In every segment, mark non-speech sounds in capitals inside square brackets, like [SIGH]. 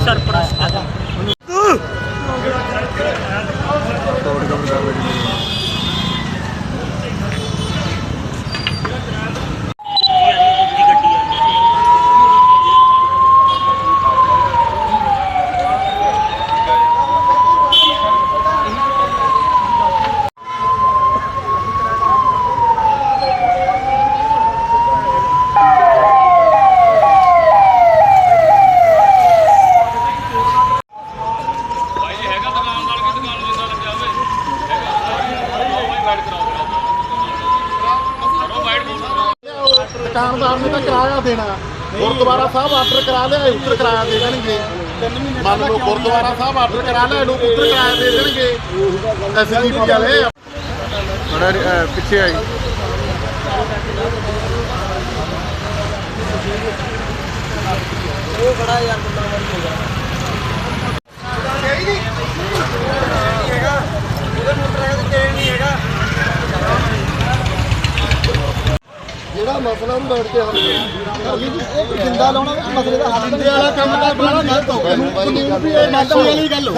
ਸਰਪ੍ਰਸਤ ਹੈ ਦੁਕਾਨਦਾਰ ਨੇ ਤਾਂ ਕਿਰਾਇਆ ਦੇਣਾ ਗੁਰਦੁਆਰਾ ਸਾਹਿਬ ਆਰਡਰ ਕਰਾ ਲਿਆ ਉੱਤਰ ਕਿਰਾਇਆ ਦੇ ਦੇਣਗੇ। ਮੰਨ ਲਓ ਗੁਰਦੁਆਰਾ ਸਾਹਿਬ ਆਰਡਰ ਕਰਾ ਲਿਆ ਇਹਨੂੰ ਉੱਤਰ ਕਿਰਾਇਆ ਦੇ ਦੇਣਗੇ। ਐਸਜੀਪੀ ਵਾਲੇ ਬੜਾ ਪਿੱਛੇ ਆਈ। ਜਿਹੜਾ ਮਸਲਾ ਨੂੰ ਬੈਠ ਕੇ ਹੱਲ ਉਹ ਜਿੰਦਾ ਲਾਉਣਾ ਮਸਲੇ ਦਾ ਹੱਲ ਜਿੰਦੇ ਵਾਲਾ ਕੰਮ ਤਾਂ ਬੜਾ ਗਲਤ ਹੋ ਗਿਆ ਕਾਨੂੰਨ ਵੀ ਇਹ ਮਾਸੀ ਵਾਲੀ ਗੱਲ ਹੋ।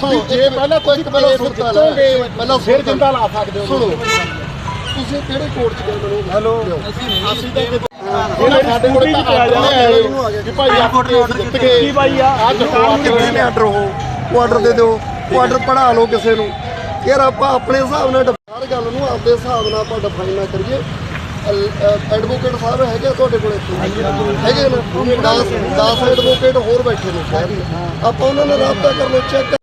ਸੁਣੋ ਜੇ ਪਹਿਲਾਂ ਕੋਈ ਇੱਕ ਪਹਿਲਾਂ ਸੁਣੋਗੇ ਪਹਿਲਾਂ ਫਿਰ ਜਿੰਦਾ ਲਾ ਸਕਦੇ ਹੋ। ਸੁਣੋ ਤੁਸੀਂ ਕਿਹੜੇ ਕੋਰਟ ਚ ਗਏ ਮੈਨੂੰ ਹੈਲੋ। ਅਸੀਂ ਤਾਂ ਇਹਨਾਂ ਸਾਡੇ ਕੋਲ ਤਾਂ ਆਏ। ਕਿ ਭਾਈ ਆਪ ਕੇਸ ਜਿੱਤ ਗਏ। ਕੀ ਭਾਈ ਆ ਆ ਦੁਕਾਨ ਕਿੰਨੇ ਨੇ ਆਰਡਰ ਉਹ ਉਹ ਆਰਡਰ ਦੇ ਦਿਓ। ਉਹ ਆਰਡਰ ਪੜਾ ਲਓ ਕਿਸੇ ਨੂੰ। ਯਾਰ ਆਪਾਂ ਆਪਣੇ ਹਿਸਾਬ ਨਾਲ ਹਰ ਗੱਲ ਨੂੰ ਆਪਦੇ ਹਿਸਾਬ ਨਾਲ ਆਪਾਂ ਡਿਫਾਈਨ ਨਾ ਕਰੀਏ। ਐਡਵੋਕੇਟ ਸਾਹਿਬ ਹੈਗੇ ਤੁਹਾਡੇ ਕੋਲ? ਇੱਥੇ ਹੈਗੇ ਨੇ? 10 10 ਐਡਵੋਕੇਟ ਹੋਰ ਬੈਠੇ ਨੇ ਸ਼ਹਿਰ ਦੇ। ਆਪਾਂ ਉਹਨਾਂ ਨਾਲ ਰਾਬਤਾ ਕਰ ਲਓ ਚੈੱਕ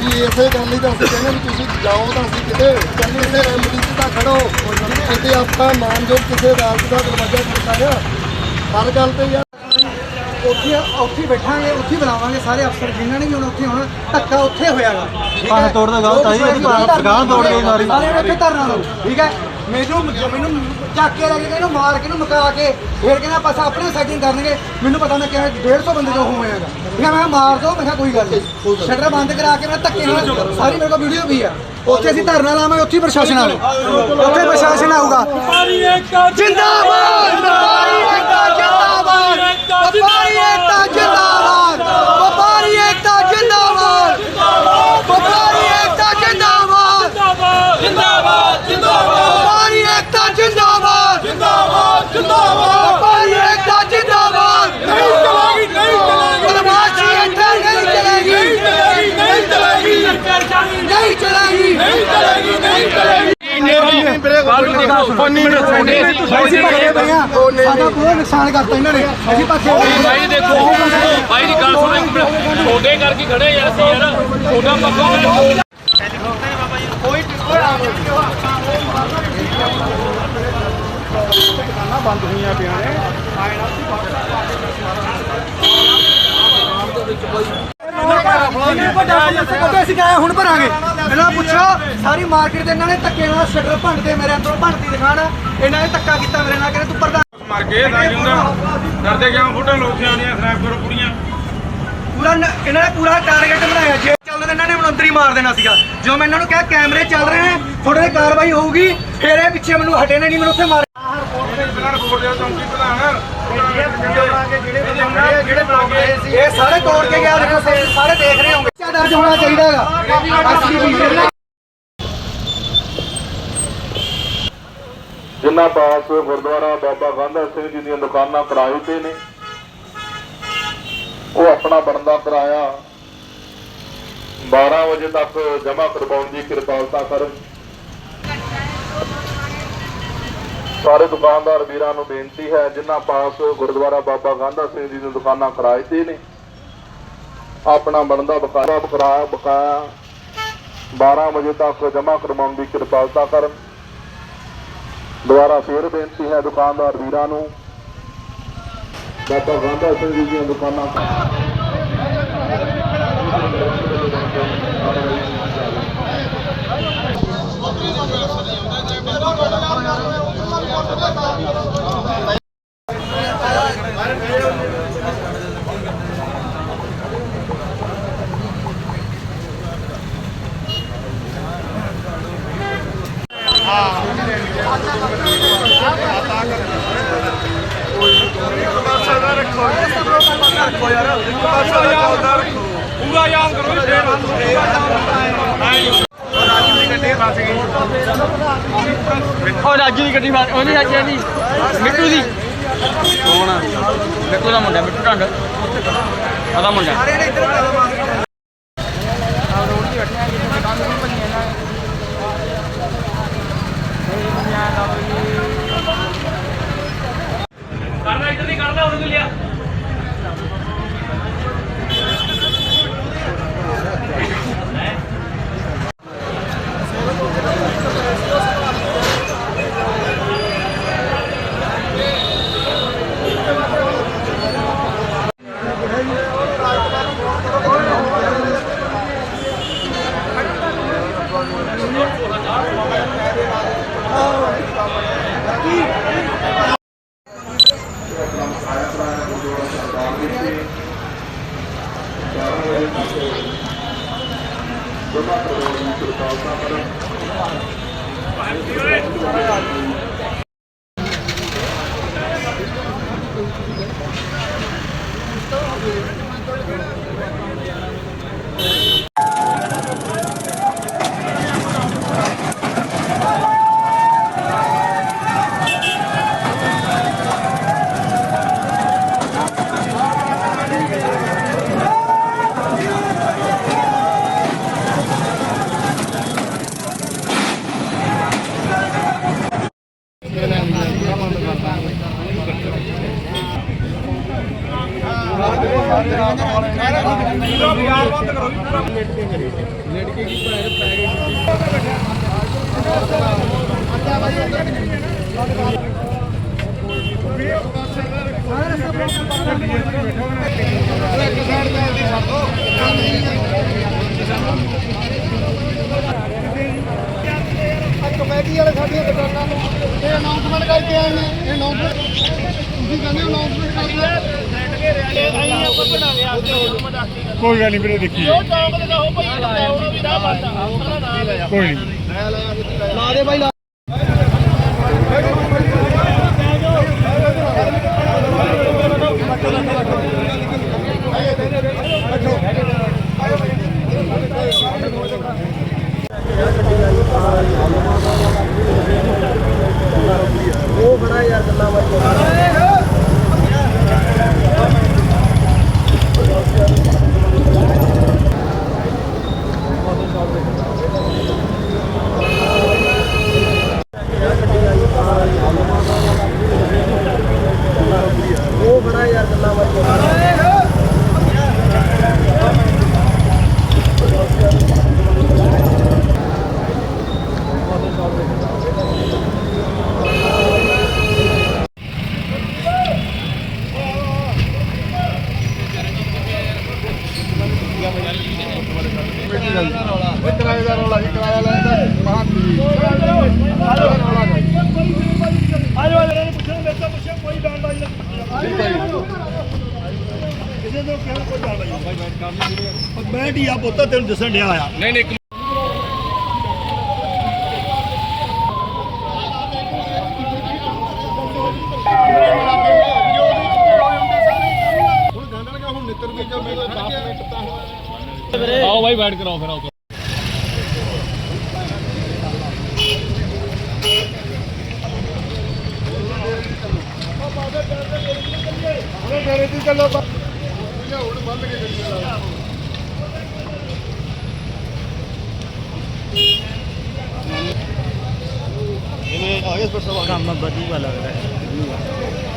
ਕਿ ਇਸੇ ਗੱਲ ਹੀ ਤਾਂ ਅਸੀਂ ਕਹਿੰਦੇ ਵੀ ਤੁਸੀਂ ਜਾਓ ਤਾਂ ਅਸੀਂ ਕਿਤੇ। ਕਿਸੇ ਰੈਮਡੀ 'ਚ ਤਾਂ ਖੜੋ। ਕਿਤੇ ਆਪਾਂ ਮਾਨਯੋਗ ਕਿਸੇ ਅਦਾਲਤ ਦਾ ਦਰਵਾਜ਼ਾ ਖੜਕਾਇਆ ਹਰ ਗੱਲ ਤੇ ਯਾਰ ਉੱਥੇ ਉੱਥੇ ਬੈਠਾਂਗੇ ਉੱਥੇ ਬੁਲਾਵਾਂਗੇ ਸਾਰੇ ਅਫਸਰ ਜਿਨ੍ਹਾਂ ਨੇ ਵੀ ਹੁਣ ਉੱਥੇ ਹੁਣ ਧੱਕਾ ਉੱਥੇ ਹੋਇਆਗਾ। ਭਾਵੇਂ ਤੋੜ ਦੋ ਗਲਤ ਆ ਜੀ, ਇਹਦੀ ਭਾਵੇਂ ਗਾਂਹ ਤੋੜ ਦਿਓ ਸਾਰੀ। ਸਾਰੇ। ਉੱਥੇ ਧਰਨਾ ਲਓ ਠੀਕ ਹੈ। ਮੈਨੂੰ ਮੈਨੂੰ ਚੱਕ ਕੇ ਲੈ ਕੇ ਇਹਨੂੰ ਮਾਰ ਕੇ ਇਹਨੂੰ ਮੁਕਾ ਕੇ ਫਿਰ ਕਹਿੰਦਾ ਪਾਸਾ ਆਪਣੇ ਸੈਟਿੰਗ ਕਰਨਗੇ। ਮੈਨੂੰ ਪਤਾ ਨਹੀਂ ਕਿਹਾ 150 ਬੰਦੇ ਜੋ ਹੋਏਗਾ ਠੀਕ ਮੈਂ ਕਿਹਾ ਮਾਰ ਦੋ। ਮੈਂ ਕਿਹਾ, ਕੋਈ ਗੱਲ ਨਹੀਂ। ਸ਼ਟਰ ਬੰਦ ਕਰਾ ਕੇ ਮੈਂ ਧੱਕੇ ਨਾਲ ਸਾਰੀ ਮੇਰੇ ਕੋਲ ਵੀਡੀਓ ਵੀ ਆ। ਉੱਥੇ ਅਸੀਂ ਧਰਨਾ ਲਾਵਾਂਗੇ, ਉੱਥੇ ਪ੍ਰਸ਼ਾਸਨ ਆਵੇ। ਉੱਥੇ ਪ੍ਰਸ਼ਾਸਨ ਆਊਗਾ। ਵਪਾਰੀ ਜਿੰਦਾਬਾਦ ਜਿੰਦਾਬਾਦ! ਵਪਾਰੀ ਏਕਤਾ, ਜਿੰਦਾਬਾਦ! ਵਪਾਰੀ ਏਕਤਾ, ਜਿੰਦਾਬਾਦ! ਵਪਾਰੀ ਏਕਤਾ ਜਿੰਦਾਬਾਦ ਜਿੰਦਾਬਾਦ ਜਿੰਦਾਬਾਦ ਜਿੰਦਾਬਾਦ ਵਪਾਰੀ ਏਕਤਾ ਜਿੰਦਾਬਾਦ ਜਿੰਦਾਬਾਦ ਜਿੰਦਾਬਾਦ ਵਪਾਰੀ ਏਕਤਾ ਜਿੰਦਾਬਾਦ ਨਹੀਂ ਚਲੇਗੀ ਨਹੀਂ ਚਲੇਗੀ ਬਦਮਾਸ਼ੀ ਇੱਥੇ ਨਹੀਂ ਚਲੇਗੀ ਨਹੀਂ ਚਲੇਗੀ ਸਰਕਾਰ ਜਾਣੀ ਨਹੀਂ ਚਲੇਗੀ ਨਹੀਂ ਚਲੇਗੀ ਨਹੀਂ ਚਲੇਗੀ ਅਸੀਂ ਭੱਜੇ ਪਏ ਆ ਸਾਡਾ ਨੁਕਸਾਨ ਕਰਤਾ ਇਹਨਾਂ ਨੇ। ਅਸੀਂ ਆ। ਭਾਈ ਦੇਖੋ ਭਾਈ ਦੀ ਗੱਲ ਸੁਣੋ ਇੱਕ ਮਿੰਟ। ਕਰਕੇ ਖੜੇ ਯਾਰ ਅਸੀਂ ਯਾਰ। ਛੋਡਾ ਪੱਕਾ ਅੱਗੇ ਅਸੀਂ ਕਿਹਾ ਹੁਣ ਭਰਾਂਗੇ ਇਹਨਾਂ ਨੂੰ। ਪੁੱਛੋ ਸਾਰੀ ਮਾਰਕੀਟ ਦੇ ਇਹਨਾਂ ਨੇ ਧੱਕੇ ਨਾਲ ਸ਼ਟਰ ਭੰਨਦੇ ਮੇਰੇ ਅੰਦਰੋਂ ਭੰਨਦੀ ਦਿਖਾਣ ਇਹਨਾਂ ਨੇ ਧੱਕਾ ਕੀਤਾ ਮੇਰੇ ਨਾਲ ਕਹਿੰਦੇ ਤੂੰ ਪ੍ਰਧਾਨ ਮਰ ਗਏ ਤਾਂ ਜਿੰਦਾ ਡਰਦੇ ਕਿਉਂ? ਫੋਟੋ ਲੋਕ ਆਉਂਦੀਆਂ ਸਨੈਪਰ ਕੁੜੀਆਂ। ਪੂਰਾ ਨ- ਇਹਨਾਂ ਨੇ ਪੂਰਾ ਟਾਰਗੇਟ ਬਣਾਇਆ। ਜੇ ਚੱਲਦੇ ਇਹਨਾਂ ਨੇ ਮੈਨੂੰ ਅੰਦਰ ਹੀ ਮਾਰ ਦੇਣਾ ਸੀਗਾ। ਜੋ ਮੈਂ ਇਹਨਾਂ ਨੂੰ ਕਿਹਾ ਕੈਮਰੇ ਚੱਲ ਰਹੇ ਨੇ ਤੁਹਾਡੇ ਤੇ ਕਾਰਵਾਈ ਹੋਊਗੀ। ਫਿਰ ਇਹ ਪਿੱਛੇ ਮੈਨੂੰ ਹਟੇ ਨੇ ਨਹੀਂ ਮੈਨੂੰ ਉੱਥੇ ਮਾਰ ਬਿਨਾਂ ਰਿਪੋਰਟ ਦੇ ਚੌਂਕੀ ਪ੍ਰਧਾਨ। ਇਹ ਸਾਰੇ ਤੋੜ ਕੇ ਗਿਆ ਦੇਖੋ ਸਾਰੇ- ਦੇਖ ਰਹੇ ਹੋਗੇ ਬੱਚਾ ਦਰਜ ਹੋਣਾ ਚਾਹੀਦਾ ਹੈਗਾ। ਅਸਲੀ ਜਿਨ੍ਹਾਂ ਪਾਸ ਗੁਰਦੁਆਰਾ ਬਾਬਾ ਗਾਂਧਾ ਸਿੰਘ ਜੀ ਦੀਆਂ ਦੁਕਾਨਾਂ ਕਿਰਾਏ ਤੇ ਨੇ, ਉਹ ਆਪਣਾ ਬਣਦਾ ਕਿਰਾਇਆ 12 ਵਜੇ ਤੱਕ ਜਮ੍ਹਾਂ ਕਰਵਾਉਣ ਦੀ ਕਿਰਪਾਲਤਾ ਕਰਨ। ਸਾਰੇ ਦੁਕਾਨਦਾਰ ਵੀਰਾਂ ਨੂੰ ਬੇਨਤੀ ਹੈ ਜਿਨ੍ਹਾਂ ਪਾਸ ਗੁਰਦੁਆਰਾ ਬਾਬਾ ਗਾਂਧਾ ਸਿੰਘ ਜੀ ਦੀਆਂ ਦੁਕਾਨਾਂ ਕਿਰਾਏ ਤੇ ਨੇ, ਆਪਣਾ ਬਣਦਾ ਬਕਾਇਆ ਬਕਾਇਆ 12 ਵਜੇ ਤੱਕ ਜਮ੍ਹਾਂ ਕਰਵਾਉਣ ਦੀ ਕਿਰਪਾਲਤਾ ਕਰਨ। ਦੁਬਾਰਾ ਫੇਰ ਬੇਨਤੀ ਹੈ ਦੁਕਾਨਦਾਰ ਵੀਰਾਂ ਨੂੰ ਬਾਬਾ ਗੰਦਾ ਸਿੰਘ ਜੀ ਦੀਆਂ ਦੁਕਾਨਾਂ Thank. ਪੂਰਾ ਯਾਦ ਕਰੋ ਜੀ, ਫੇਰ ਉਹ ਰਾਜੂ ਦੀ ਗੱਡੀ ਮਾਰ ਉਹਨੇ ਰਾਜੂ ਦੀ ਮਿੱਟੂ ਦੀ। ਕੌਣ ਮਿੱਟੂ ਦਾ ਮੁੰਡਾ ਮਿੱਟੂ ਢੰਡ। ਉਹਦਾ ਮੁੰਡਾ। ਗੱਲ ਨਹੀਂ ਵੀਰੇ ਦੇਖੀ ਕੋਈ ਨਹੀਂ। ਲਾ ਦੇ ਬਾਈ ਕਿਰਾਏ ਦਾ ਰੌਲਾ ਜੀ ਕਿਰਾਇਆ ਲੈਂਦਾ ਮਹਾਂ ਮੈਂ ਢੀਆ ਪੁੱਤ ਤੈਨੂੰ ਦੱਸਣ ਡਿਆ ਆ। ਨਹੀਂ ਨਹੀਂ ਹੁਣ ਗੰਢਣਗਾ ਹੁਣ ਨਿੱਤਰ ਕੇ ਜੋ ਮੇਰੇ 10 ਮਿੰਟ। ਤਾਂ ਆਓ ਭਾਈ ਬੈਠ ਕਰਾਓ ਫਿਰ ਆਓ ਉਹਨੇ ਮੇਰੇ ਦੀ ਚੱਲੋ ਬਾ- ਹੁਣ ਬੰਦ ਕੇ ਗੱਡੀ ਵਾਲਾ ਜਿਵੇਂ ਆ ਗਿਆ ਪਰ ਸਵਾਲ ਕੰਮ ਵਧੀਆ ਲੱਗਦਾ ਹੈ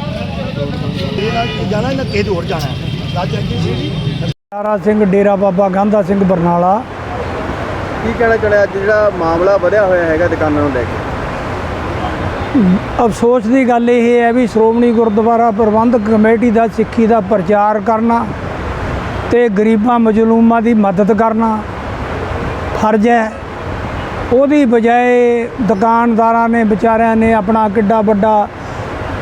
ਇਹ ਨਾਲ ਜਾਣਾ ਇਹਨਾਂ ਕਿਸੇ ਹੋਰ ਜਾਣਾ। ਰਾਜ ਜੀ ਸੀ ਤਾਰਾ ਸਿੰਘ ਡੇਰਾ ਬਾਬਾ ਗਾਂਧਾ ਸਿੰਘ ਬਰਨਾਲਾ। ਕੀ ਕਹਿਣਾ ਚਾਹੁੰਦੇ ਅੱਜ ਜਿਹੜਾ ਮਾਮਲਾ ਵਧਿਆ ਹੋਇਆ ਹੈਗਾ ਦੁਕਾਨਾਂ ਨੂੰ ਲੈ ਕੇ। ਅਫਸੋਸ ਦੀ ਗੱਲ ਇਹ ਹੈ ਵੀ ਸ਼੍ਰੋਮਣੀ ਗੁਰਦੁਆਰਾ ਪ੍ਰਬੰਧਕ ਕਮੇਟੀ ਦਾ ਸਿੱਖੀ ਦਾ ਪ੍ਰਚਾਰ ਕਰਨਾ ਤੇ ਗਰੀਬਾਂ ਮਜਲੂਮਾਂ ਦੀ ਮਦਦ ਕਰਨਾ ਫਰਜ਼ ਹੈ। ਉਹਦੀ ਬਜਾਏ ਦੁਕਾਨਦਾਰਾਂ ਨੇ ਵਿਚਾਰਿਆਂ ਨੇ ਆਪਣਾ ਕਿੱਡਾ ਵੱਡਾ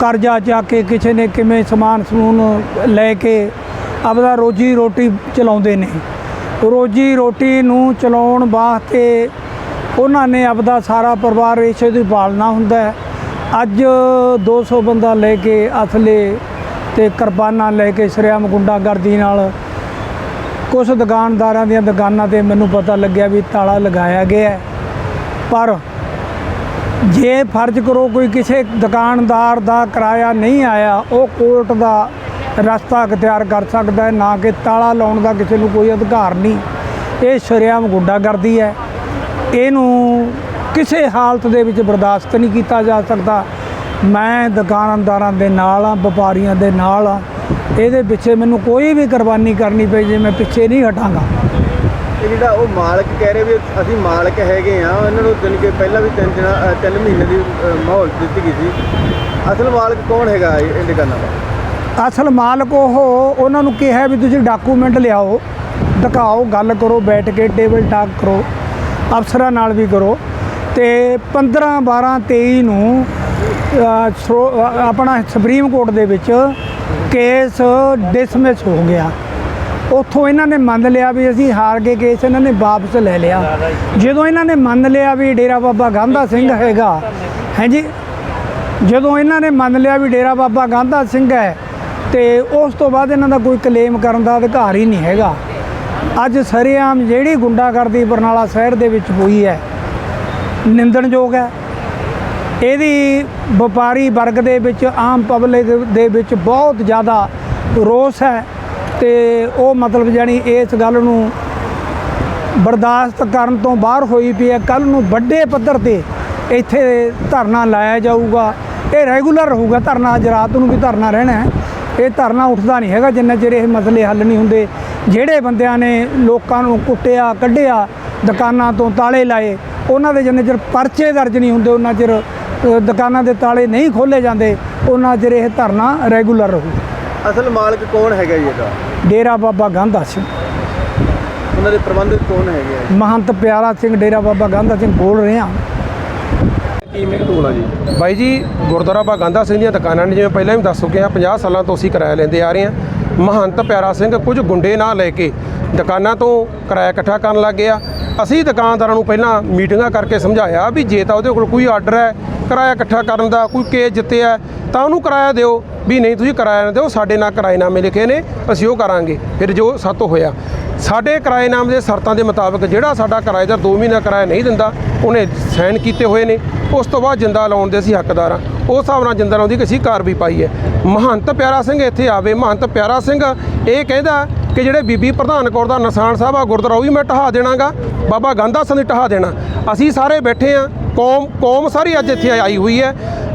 ਕਰਜ਼ਾ ਚੱਕ ਕੇ ਕਿਸੇ ਨੇ ਕਿਵੇਂ ਸਮਾਨ ਸਮੂਨ ਲੈ ਕੇ ਆਪਦਾ ਰੋਜੀ ਰੋਟੀ ਚਲਾਉਂਦੇ ਨੇ। ਰੋਜੀ ਰੋਟੀ ਨੂੰ ਚਲਾਉਣ ਵਾਸਤੇ ਉਹਨਾਂ ਨੇ ਆਪਦਾ ਸਾਰਾ ਪਰਿਵਾਰ ਇਸੇ ਦੀ ਪਾਲਣਾ ਹੁੰਦਾ ਹੈ। ਅੱਜ 200 ਬੰਦਾ ਲੈ ਕੇ ਅਸਲੇ ਤੇ ਕੁਰਬਾਨਾਂ ਲੈ ਕੇ ਸ਼ਰੇਆਮ ਗੁੰਡਾਗਰਦੀ ਨਾਲ ਕੁਝ ਦੁਕਾਨਦਾਰਾਂ ਦੀਆਂ ਦੁਕਾਨਾਂ ਤੇ ਮੈਨੂੰ ਪਤਾ ਲੱਗਿਆ ਵੀ ਤਾਲਾ ਲਗਾਇਆ ਗਿਆ ਪਰ ਜੇ ਫਰਜ਼ ਕਰੋ ਕੋਈ ਕਿਸੇ ਦੁਕਾਨਦਾਰ ਦਾ ਕਿਰਾਇਆ ਨਹੀਂ ਆਇਆ, ਉਹ ਕੋਰਟ ਦਾ ਰਸਤਾ ਅਖਤਿਆਰ ਕਰ ਸਕਦਾ ਹੈ, ਨਾ ਕਿ ਤਾਲਾ ਲਾਉਣ ਦਾ ਕਿਸੇ ਨੂੰ ਕੋਈ ਅਧਿਕਾਰ ਨਹੀਂ। ਇਹ ਸ਼ਰੇਆਮ ਗੁੰਡਾਗਰਦੀ ਹੈ। ਇਹਨੂੰ ਕਿਸੇ ਹਾਲਤ ਦੇ ਵਿੱਚ ਬਰਦਾਸ਼ਤ ਨਹੀਂ ਕੀਤਾ ਜਾ ਸਕਦਾ। ਮੈਂ ਦੁਕਾਨਦਾਰਾਂ ਦੇ ਨਾਲ ਆ ਵਪਾਰੀਆਂ ਦੇ ਨਾਲ ਆ ਇਹਦੇ ਪਿੱਛੇ ਮੈਨੂੰ ਕੋਈ ਵੀ ਕੁਰਬਾਨੀ ਕਰਨੀ ਪਈ ਜੇ ਮੈਂ ਪਿੱਛੇ ਨਹੀਂ ਹਟਾਂਗਾ। ਇਹ ਜਿਹੜਾ ਉਹ ਮਾਲਕ ਕਹਿ ਰਹੇ ਵੀ ਅਸੀਂ ਮਾਲਕ ਹੈਗੇ ਆ ਇਹਨਾਂ ਨੂੰ ਦਿਨ ਕੇ ਪਹਿਲਾਂ ਵੀ ਤਿੰਨ ਦਿਨਾਂ ਤਿੰਨ ਮਹੀਨੇ ਦੀ ਮਾਹੌਲ ਦਿੱਤੀ ਗਈ ਸੀ। ਅਸਲ ਮਾਲਕ ਕੌਣ ਹੈਗਾ ਇਹ ਦੁਕਾਨਾਂ ਦਾ? ਅਸਲ ਮਾਲਕ ਉਹ, ਉਹਨਾਂ ਨੂੰ ਕਿਹਾ ਵੀ ਤੁਸੀਂ ਡਾਕੂਮੈਂਟ ਲਿਆਓ, ਦਿਖਾਓ, ਗੱਲ ਕਰੋ, ਬੈਠ ਕੇ ਟੇਬਲ ਟਾਕ ਕਰੋ, ਅਫਸਰਾਂ ਨਾਲ ਵੀ ਕਰੋ। ਤੇ 15 12 23 ਨੂੰ ਸਰੋ- ਆਪਣਾ ਸੁਪਰੀਮ ਕੋਰਟ ਦੇ ਵਿੱਚ ਕੇਸ ਡਿਸਮਿਸ ਹੋ ਗਿਆ। ਉੱਥੋਂ ਇਹਨਾਂ ਨੇ ਮੰਨ ਲਿਆ ਵੀ ਅਸੀਂ ਹਾਰ ਗਏ ਕੇਸ ਇਹਨਾਂ ਨੇ ਵਾਪਸ ਲੈ ਲਿਆ। ਜਦੋਂ ਇਹਨਾਂ ਨੇ ਮੰਨ ਲਿਆ ਵੀ ਡੇਰਾ ਬਾਬਾ ਗਾਂਧਾ ਸਿੰਘ ਹੈਗਾ, ਹਾਂਜੀ? ਜਦੋਂ ਇਹਨਾਂ ਨੇ ਮੰਨ ਲਿਆ ਵੀ ਡੇਰਾ ਬਾਬਾ ਗਾਂਧਾ ਸਿੰਘ ਹੈ, ਤੇ ਉਸ ਤੋਂ ਬਾਅਦ ਇਹਨਾਂ ਦਾ ਕੋਈ ਕਲੇਮ ਕਰਨ ਦਾ ਅਧਿਕਾਰ ਹੀ ਨਹੀਂ ਹੈਗਾ। ਅੱਜ ਸਰੇਆਮ ਜਿਹੜੀ ਗੁੰਡਾਗਰਦੀ ਬਰਨਾਲਾ ਸ਼ਹਿਰ ਦੇ ਵਿੱਚ ਹੋਈ ਹੈ, ਨਿੰਦਣਯੋਗ ਹੈ। ਇਹਦੀ ਵਪਾਰੀ ਵਰਗ ਦੇ ਵਿੱਚ, ਆਮ ਪਬਲਿਕ ਦੇ ਵਿੱਚ ਬਹੁਤ ਜ਼ਿਆਦਾ ਰੋਸ ਹੈ। ਤੇ ਉਹ ਮਤਲਬ ਜਾਨੀ ਇਸ ਗੱਲ ਨੂੰ ਬਰਦਾਸ਼ਤ ਕਰਨ ਤੋਂ ਬਾਹਰ ਹੋਈ ਪਈ ਹੈ। ਕੱਲ ਨੂੰ ਵੱਡੇ ਪੱਧਰ ਤੇ ਇੱਥੇ ਧਰਨਾ ਲਾਇਆ ਜਾਊਗਾ। ਇਹ ਰੈਗੂਲਰ ਰਹੂਗਾ ਧਰਨਾ, ਅੱਜ ਰਾਤ ਨੂੰ ਵੀ ਧਰਨਾ ਰਹਿਣਾ ਹੈ। ਇਹ ਧਰਨਾ ਉੱਠਦਾ ਨਹੀਂ ਹੈਗਾ, ਜਿੰਨਾ ਚਿਰ ਇਹ ਮਸਲੇ ਹੱਲ ਨਹੀਂ ਹੁੰਦੇ। ਜਿਹੜੇ ਬੰਦਿਆਂ ਨੇ ਲੋਕਾਂ ਨੂੰ ਕੁੱਟਿਆ, ਕੱਢਿਆ, ਦੁਕਾਨਾਂ ਤੋਂ ਤਾਲੇ ਲਾਏ, ਉਹਨਾਂ ਦੇ ਜਿੰਨੇ ਚਿਰ ਪਰਚੇ ਦਰਜ ਨਹੀਂ ਹੁੰਦੇ, ਉਹਨਾਂ ਚਿਰ ਦੁਕਾਨਾਂ ਦੇ ਤਾਲੇ ਨਹੀਂ ਖੋਲੇ ਜਾਂਦੇ, ਉਹਨਾਂ ਚਿਰ ਇਹ ਧਰਨਾ ਰੈਗੂਲਰ ਰਹੂ ਅਸਲ ਮਾਲਕ ਕੌਣ ਹੈਗਾ ਜੀ ਇਹਦਾ? ਡੇਰਾ ਬਾਬਾ ਗਾਂਧਾ ਸਿੰਘ। ਉਹਨਾਂ ਦੇ ਪ੍ਰਬੰਧਕ ਕੌਣ ਹੈਗੇ ਆ ਮਹੰਤ ਪਿਆਰਾ ਸਿੰਘ ਡੇਰਾ ਬਾਬਾ ਗਾਂਧਾ ਸਿੰਘ ਬੋਲ ਰਹੇ ਹਾਂ। ਬਾਈ ਜੀ ਗੁਰਦੁਆਰਾ ਬਾ ਗਾਂਧਾ ਸਿੰਘ ਦੀਆਂ ਦੁਕਾਨਾਂ ਨੇ ਜਿਵੇਂ ਪਹਿਲਾਂ ਵੀ ਦੱਸ ਚੁੱਕੇ ਆ 50 ਸਾਲਾਂ ਤੋਂ ਅਸੀਂ ਕਿਰਾਇਆ ਲੈਂਦੇ ਆ ਰਹੇ ਹਾਂ। ਮਹੰਤ ਪਿਆਰਾ ਸਿੰਘ ਕੁਝ ਗੁੰਡੇ ਨਾਲ ਲੈ ਕੇ ਦੁਕਾਨਾਂ ਤੋਂ ਕਿਰਾਇਆ ਇਕੱਠਾ ਕਰਨ ਲੱਗ ਗਿਆ। ਅਸੀਂ ਦੁਕਾਨਦਾਰਾਂ ਨੂੰ ਪਹਿਲਾਂ ਮੀਟਿੰਗਾਂ ਕਰਕੇ ਸਮਝਾਇਆ ਵੀ ਜੇ ਤਾਂ ਉਹਦੇ ਕੋਲ ਕੋਈ ਆਰਡਰ ਹੈ, ਕਿਰਾਇਆ ਇਕੱਠਾ ਕਰਨ ਦਾ, ਕੋਈ ਕੇਸ ਜਿੱਤਿਆ ਤਾਂ ਉਹਨੂੰ ਕਿਰਾਇਆ ਦਿਓ ਵੀ ਨਹੀਂ ਤੁਸੀਂ ਕਿਰਾਇਆ ਨਾ ਦਿਓ, ਸਾਡੇ ਨਾਲ ਕਿਰਾਏਨਾਮੇ ਲਿਖੇ ਨੇ, ਅਸੀਂ ਉਹ ਕਰਾਂਗੇ। ਫਿਰ ਜੋ ਸੱਤ ਹੋਇਆ। ਸਾਡੇ ਕਿਰਾਏਨਾਮੇ ਦੇ ਸ਼ਰਤਾਂ ਦੇ ਮੁਤਾਬਕ ਜਿਹੜਾ ਸਾਡਾ ਕਿਰਾਏਦਾਰ 2 ਮਹੀਨਾ ਕਿਰਾਇਆ ਨਹੀਂ ਦਿੰਦਾ, ਉਹਨੇ ਸਾਈਨ ਕੀਤੇ ਹੋਏ ਨੇ। ਉਸ ਤੋਂ ਬਾਅਦ ਜਿੰਦਾ ਲਾਉਣ ਦੇ ਅਸੀਂ ਹੱਕਦਾਰ ਹਾਂ। ਉਸ ਹਿਸਾਬ ਨਾਲ ਜਿੰਦਾ ਲਾਉਣ ਦੀ ਅਸੀਂ ਵੀ ਪਾਈ ਹੈ। ਮਹੰਤ ਪਿਆਰਾ ਸਿੰਘ ਇੱਥੇ ਆਵੇ। ਮਹੰਤ ਪਿਆਰਾ ਸਿੰਘ ਇਹ ਕਹਿੰਦਾ ਕਿ ਜਿਹੜੇ ਬੀਬੀ ਪ੍ਰਧਾਨ ਕੌਰ ਦਾ ਨਿਸ਼ਾਨ ਸਾਹਿਬ ਆ ਗੁਰਦੁਆਰਾ, ਉਹ ਵੀ ਮੈਂ ਢਹਾ ਦੇਣਾਗਾ। ਬਾਬਾ ਗਾਂਧਾ ਸਿੰਘ ਦੀ ਢਹਾ ਦੇਣਾ। ਅਸੀਂ ਸਾਰੇ ਬੈਠੇ ਆ, ਕੌਮ ਕੌਮ ਸਾਰੀ ਅੱਜ ਇੱਥੇ ਆਈ ਹੋਈ ਹੈ।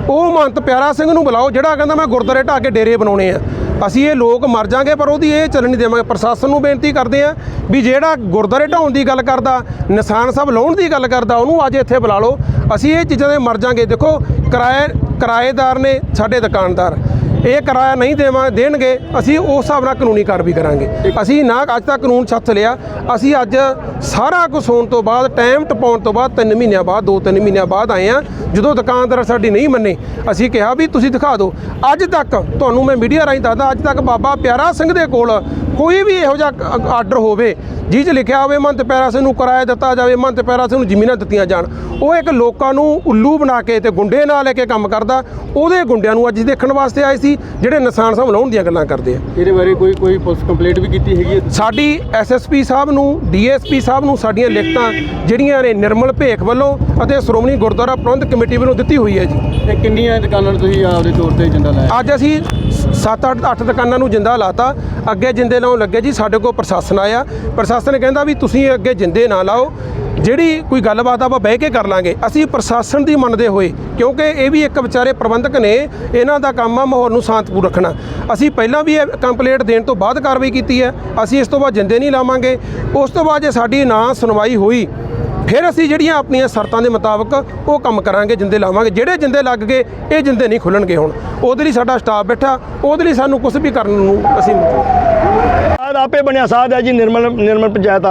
ਉਹ ਮਹੰਤ ਪਿਆਰਾ ਸਿੰਘ ਨੂੰ ਬੁਲਾਓ, ਜਿਹੜਾ ਕਹਿੰਦਾ ਮੈਂ ਗੁਰਦੁਆਰੇ ਢਾ ਕੇ ਡੇਰੇ ਬਣਾਉਣੇ ਆ। ਅਸੀਂ ਇਹ ਲੋਕ ਮਰ ਜਾਾਂਗੇ, ਪਰ ਉਹਦੀ ਇਹ ਚੱਲਣ ਨਹੀਂ ਦੇਵਾਂਗੇ। ਪ੍ਰਸ਼ਾਸਨ ਨੂੰ ਬੇਨਤੀ ਕਰਦੇ ਆ ਵੀ ਜਿਹੜਾ ਗੁਰਦੁਆਰੇ ਢਾਉਣ ਦੀ ਗੱਲ ਕਰਦਾ, ਨਿਸ਼ਾਨ ਸਾਹਿਬ ਲਾਉਣ ਦੀ ਗੱਲ ਕਰਦਾ, ਉਹਨੂੰ ਅੱਜ ਇੱਥੇ ਬੁਲਾ ਲਓ। ਅਸੀਂ ਇਹ ਚੀਜ਼ਾਂ ਦੇ ਮਰ ਜਾਾਂਗੇ। ਦੇਖੋ, ਕਿਰਾਏ, ਕਿਰਾਏਦਾਰ ਨੇ ਸਾਡੇ ਦੁਕਾਨਦਾਰ। ਇਹ ਕਿਰਾਇਆ ਨਹੀਂ ਦੇਵਾਂ ਦੇਣਗੇ ਅਸੀਂ ਉਸ ਹਿਸਾਬ ਨਾਲ ਕਾਨੂੰਨੀ ਕਾਰਵਾਈ ਕਰਾਂਗੇ। ਅਸੀਂ ਨਾ ਅੱਜ ਤੱਕ ਕਾਨੂੰਨ ਛੱਤ ਲਿਆ ਅਸੀਂ ਅੱਜ ਸਾਰਾ ਕੁਝ ਹੋਣ ਤੋਂ ਬਾਅਦ ਟਾਈਮ ਟਪਾਉਣ ਤੋਂ ਬਾਅਦ 3 ਮਹੀਨਿਆਂ ਬਾਅਦ 2-3 ਮਹੀਨਿਆਂ ਬਾਅਦ ਆਏ ਆ ਜਦੋਂ ਦੁਕਾਨਦਾਰ ਸਾਡੀ ਨਹੀਂ ਮੰਨੇ ਅਸੀਂ ਕਿਹਾ ਵੀ ਤੁਸੀਂ ਦਿਖਾ ਦਿਓ। ਅੱਜ ਤੱਕ ਤੁਹਾਨੂੰ ਮੈਂ ਮੀਡੀਆ ਰਾਹੀਂ ਦੱਸਦਾ ਅੱਜ ਤੱਕ ਬਾਬਾ ਪਿਆਰਾ ਸਿੰਘ ਦੇ ਕੋਲ ਕੋਈ ਵੀ ਇਹੋ ਜਿਹਾ ਆਰਡਰ ਹੋਵੇ ਜਿਹ 'ਚ ਲਿਖਿਆ ਹੋਵੇ ਮੰਤ ਪਿਆਰਾ ਸਿੰਘ ਨੂੰ ਕਿਰਾਇਆ ਦਿੱਤਾ ਜਾਵੇ ਮੰਤ ਪਿਆਰਾ ਸਿੰਘ ਨੂੰ ਜ਼ਮੀਨਾਂ ਦਿੱਤੀਆਂ ਜਾਣ ਉਹ ਇੱਕ ਲੋਕਾਂ ਨੂੰ ਉੱਲੂ ਬਣਾ ਕੇ ਤੇ ਗੁੰਡੇ ਨਾਲ ਲੈ ਕੇ ਕੰਮ ਕਰਦਾ ਉਹਦੇ ਗੁੰਡਿਆਂ ਨੂੰ ਅੱਜ ਦੇਖਣ ਵਾਸਤੇ ਆਏ ਸੀ ਜਿਹੜੇ ਨਿਸ਼ਾਨ ਸਾਹਿਬ ਲਾਉਣ ਦੀਆਂ ਗੱਲਾਂ ਕਰਦੇ ਆ। ਇਹਦੇ ਬਾਰੇ ਕੋਈ ਕੋਈ ਪੁਲਿਸ ਕੰਪਲੇਂਟ ਵੀ ਕੀਤੀ ਹੈਗੀ ਸਾਡੀ ਐਸਐਸਪੀ ਸਾਹਿਬ ਨੂੰ ਡੀਐਸਪੀ ਸਾਹਿਬ ਨੂੰ ਸਾਡੀਆਂ ਲਿਖਤਾਂ ਜਿਹੜੀਆਂ ਨੇ ਨਿਰਮਲ ਭੇਖ ਵੱਲੋਂ ਅਤੇ ਸ਼੍ਰੋਮਣੀ ਗੁਰਦੁਆਰਾ ਪ੍ਰਬੰਧਕ ਕਮੇਟੀ ਵੱਲੋਂ ਦਿੱਤੀ ਹੋਈ ਹੈ ਜੀ। ਇਹ ਕਿੰਨੀਆਂ ਦੁਕਾਨਾਂ ਨੂੰ ਤੁਸੀਂ ਆਪਦੇ ਤੌਰ ਤੇ ਏਜੰਡਾ ਲਾਇਆ? ਅੱਜ ਅਸੀਂ 7-8 ਅੱਠ ਦੁਕਾਨਾਂ ਨੂੰ ਜਿੰਦਾ ਲਾਤਾ। ਅੱਗੇ ਜਿੰਦੇ ਲਾਉਣ ਲੱਗੇ ਜੀ ਸਾਡੇ ਕੋਲ ਪ੍ਰਸ਼ਾਸਨ ਆਇਆ। ਪ੍ਰਸ਼ਾਸਨ ਕਹਿੰਦਾ ਵੀ ਤੁਸੀਂ ਅੱਗੇ ਜਿੰਦੇ ਨਾ ਲਾਓ। ਜਿਹੜੀ ਕੋਈ ਗੱਲਬਾਤ ਆਪਾਂ ਬਹਿ ਕੇ ਕਰ ਲਾਂਗੇ ਅਸੀਂ ਪ੍ਰਸ਼ਾਸਨ ਦੀ ਮੰਨਦੇ ਹੋਏ ਕਿਉਂਕਿ ਇਹ ਵੀ ਇੱਕ ਵਿਚਾਰੇ ਪ੍ਰਬੰਧਕ ਨੇ ਇਹਨਾਂ ਦਾ ਕੰਮ ਆ ਮਾਹੌਲ ਨੂੰ ਸ਼ਾਂਤਪੂਰ ਰੱਖਣਾ। ਅਸੀਂ ਪਹਿਲਾਂ ਵੀ ਇਹ ਕੰਪਲੇਂਟ ਦੇਣ ਤੋਂ ਬਾਅਦ ਕਾਰਵਾਈ ਕੀਤੀ ਹੈ। ਅਸੀਂ ਇਸ ਤੋਂ ਬਾਅਦ ਜਿੰਦੇ ਨਹੀਂ ਲਾਵਾਂਗੇ। ਉਸ ਤੋਂ ਬਾਅਦ ਜੇ ਸਾਡੀ ਨਾ ਸੁਣਵਾਈ ਹੋਈ ਫਿਰ ਅਸੀਂ ਜਿਹੜੀਆਂ ਆਪਣੀਆਂ ਸ਼ਰਤਾਂ ਦੇ ਮੁਤਾਬਕ ਉਹ ਕੰਮ ਕਰਾਂਗੇ, ਜਿੰਦੇ ਲਾਵਾਂਗੇ। ਜਿਹੜੇ ਜਿੰਦੇ ਲੱਗ ਗਏ, ਇਹ ਜਿੰਦੇ ਨਹੀਂ ਖੁੱਲਣਗੇ ਹੁਣ। ਉਹਦੇ ਲਈ ਸਾਡਾ ਸਟਾਫ ਬੈਠਾ, ਉਹਦੇ ਲਈ ਸਾਨੂੰ ਕੁਝ ਵੀ ਕਰਨ ਨੂੰ ਅਸੀਂ ਸਾਧ ਆਪੇ ਬਣਿਆ ਸਾਧ ਹੈ ਜੀ, ਨਿਰਮਲ ਨਿਰਮਲ ਪੰਚਾਇਤ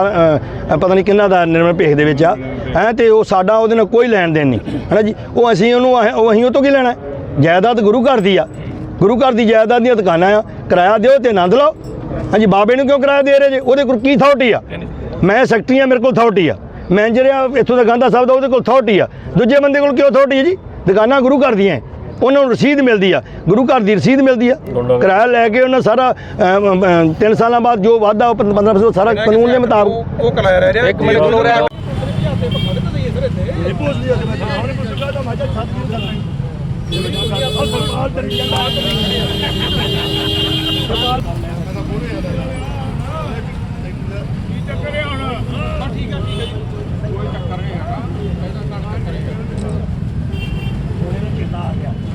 ਪਤਾ ਨਹੀਂ ਕਿੰਨਾ ਦਾ ਨਿਰਮਲ ਭੇਖ ਦੇ ਵਿੱਚ ਆ। ਹੈ, ਤੇ ਉਹ ਸਾਡਾ ਉਹਦੇ ਨਾਲ ਕੋਈ ਲੈਣ ਦੇਣ ਨਹੀਂ। ਹੈ ਜੀ? ਉਹ ਅਸੀਂ ਉਹਨੂੰ ਉਹ ਅਸੀਂ ਉਹ ਤੋਂ ਕੀ ਲੈਣਾ? ਜਾਇਦਾਦ ਗੁਰੂ ਘਰ ਦੀ ਆ। ਗੁਰੂ ਘਰ ਦੀ ਜਾਇਦਾਦ ਦੀਆਂ ਦੁਕਾਨਾਂ ਆ। ਕਿਰਾਇਆ ਦਿਓ ਤੇ ਆਨੰਦ ਲਓ। ਹਾਂਜੀ, ਬਾਬੇ ਨੂੰ ਕਿਉਂ ਕਿਰਾਇਆ ਦੇ ਰਹੇ ਜੇ? ਉਹਦੇ ਕੋਲ ਕੀ ਅਥਾਰਟੀ ਆ? ਮੈਂ ਸੈਕਟਰੀ ਆ ਮੇਰੇ ਕੋਲ ਅਥਾਰਟੀ ਆ। ਮੈਨੇਜਰ ਆ ਇੱਥੋਂ ਦਾ ਗਾਂਧਾ ਸਾਹਿਬ ਦਾ ਉਹਦੇ ਕੋਲ ਅਥਾਰਟੀ ਆ। ਦੂਜੇ ਬੰਦੇ ਕੋਲ ਕਿਉਂ ਅਥਾਰਟੀ ਹੈ ਜੀ? ਦੁਕਾਨਾਂ ਗੁਰੂ ਘਰ ਦੀਆਂ ਹੈ। ਉਹਨਾਂ ਨੂੰ ਰਸੀਦ ਮਿਲਦੀ ਆ। ਗੁਰੂ ਘਰ ਦੀ ਰਸੀਦ ਮਿਲਦੀ ਆ। ਕਿਰਾਇਆ ਲੈ ਕੇ ਉਹਨਾਂ ਸਾਰਾ 3 ਸਾਲਾਂ ਬਾਅਦ ਜੋ ਵਾਧਾ ਉਹ 15% ਸਾਰਾ ਕਾਨੂੰਨ ਦੇ ਮੁਤਾਬਕ। ਉਹ- ਕਲਾਇਆ ਰਹਿ ਰਿਹਾ। ਇੱਕ ਮਿੰਟ ਕੋਲ ਰਹਿ।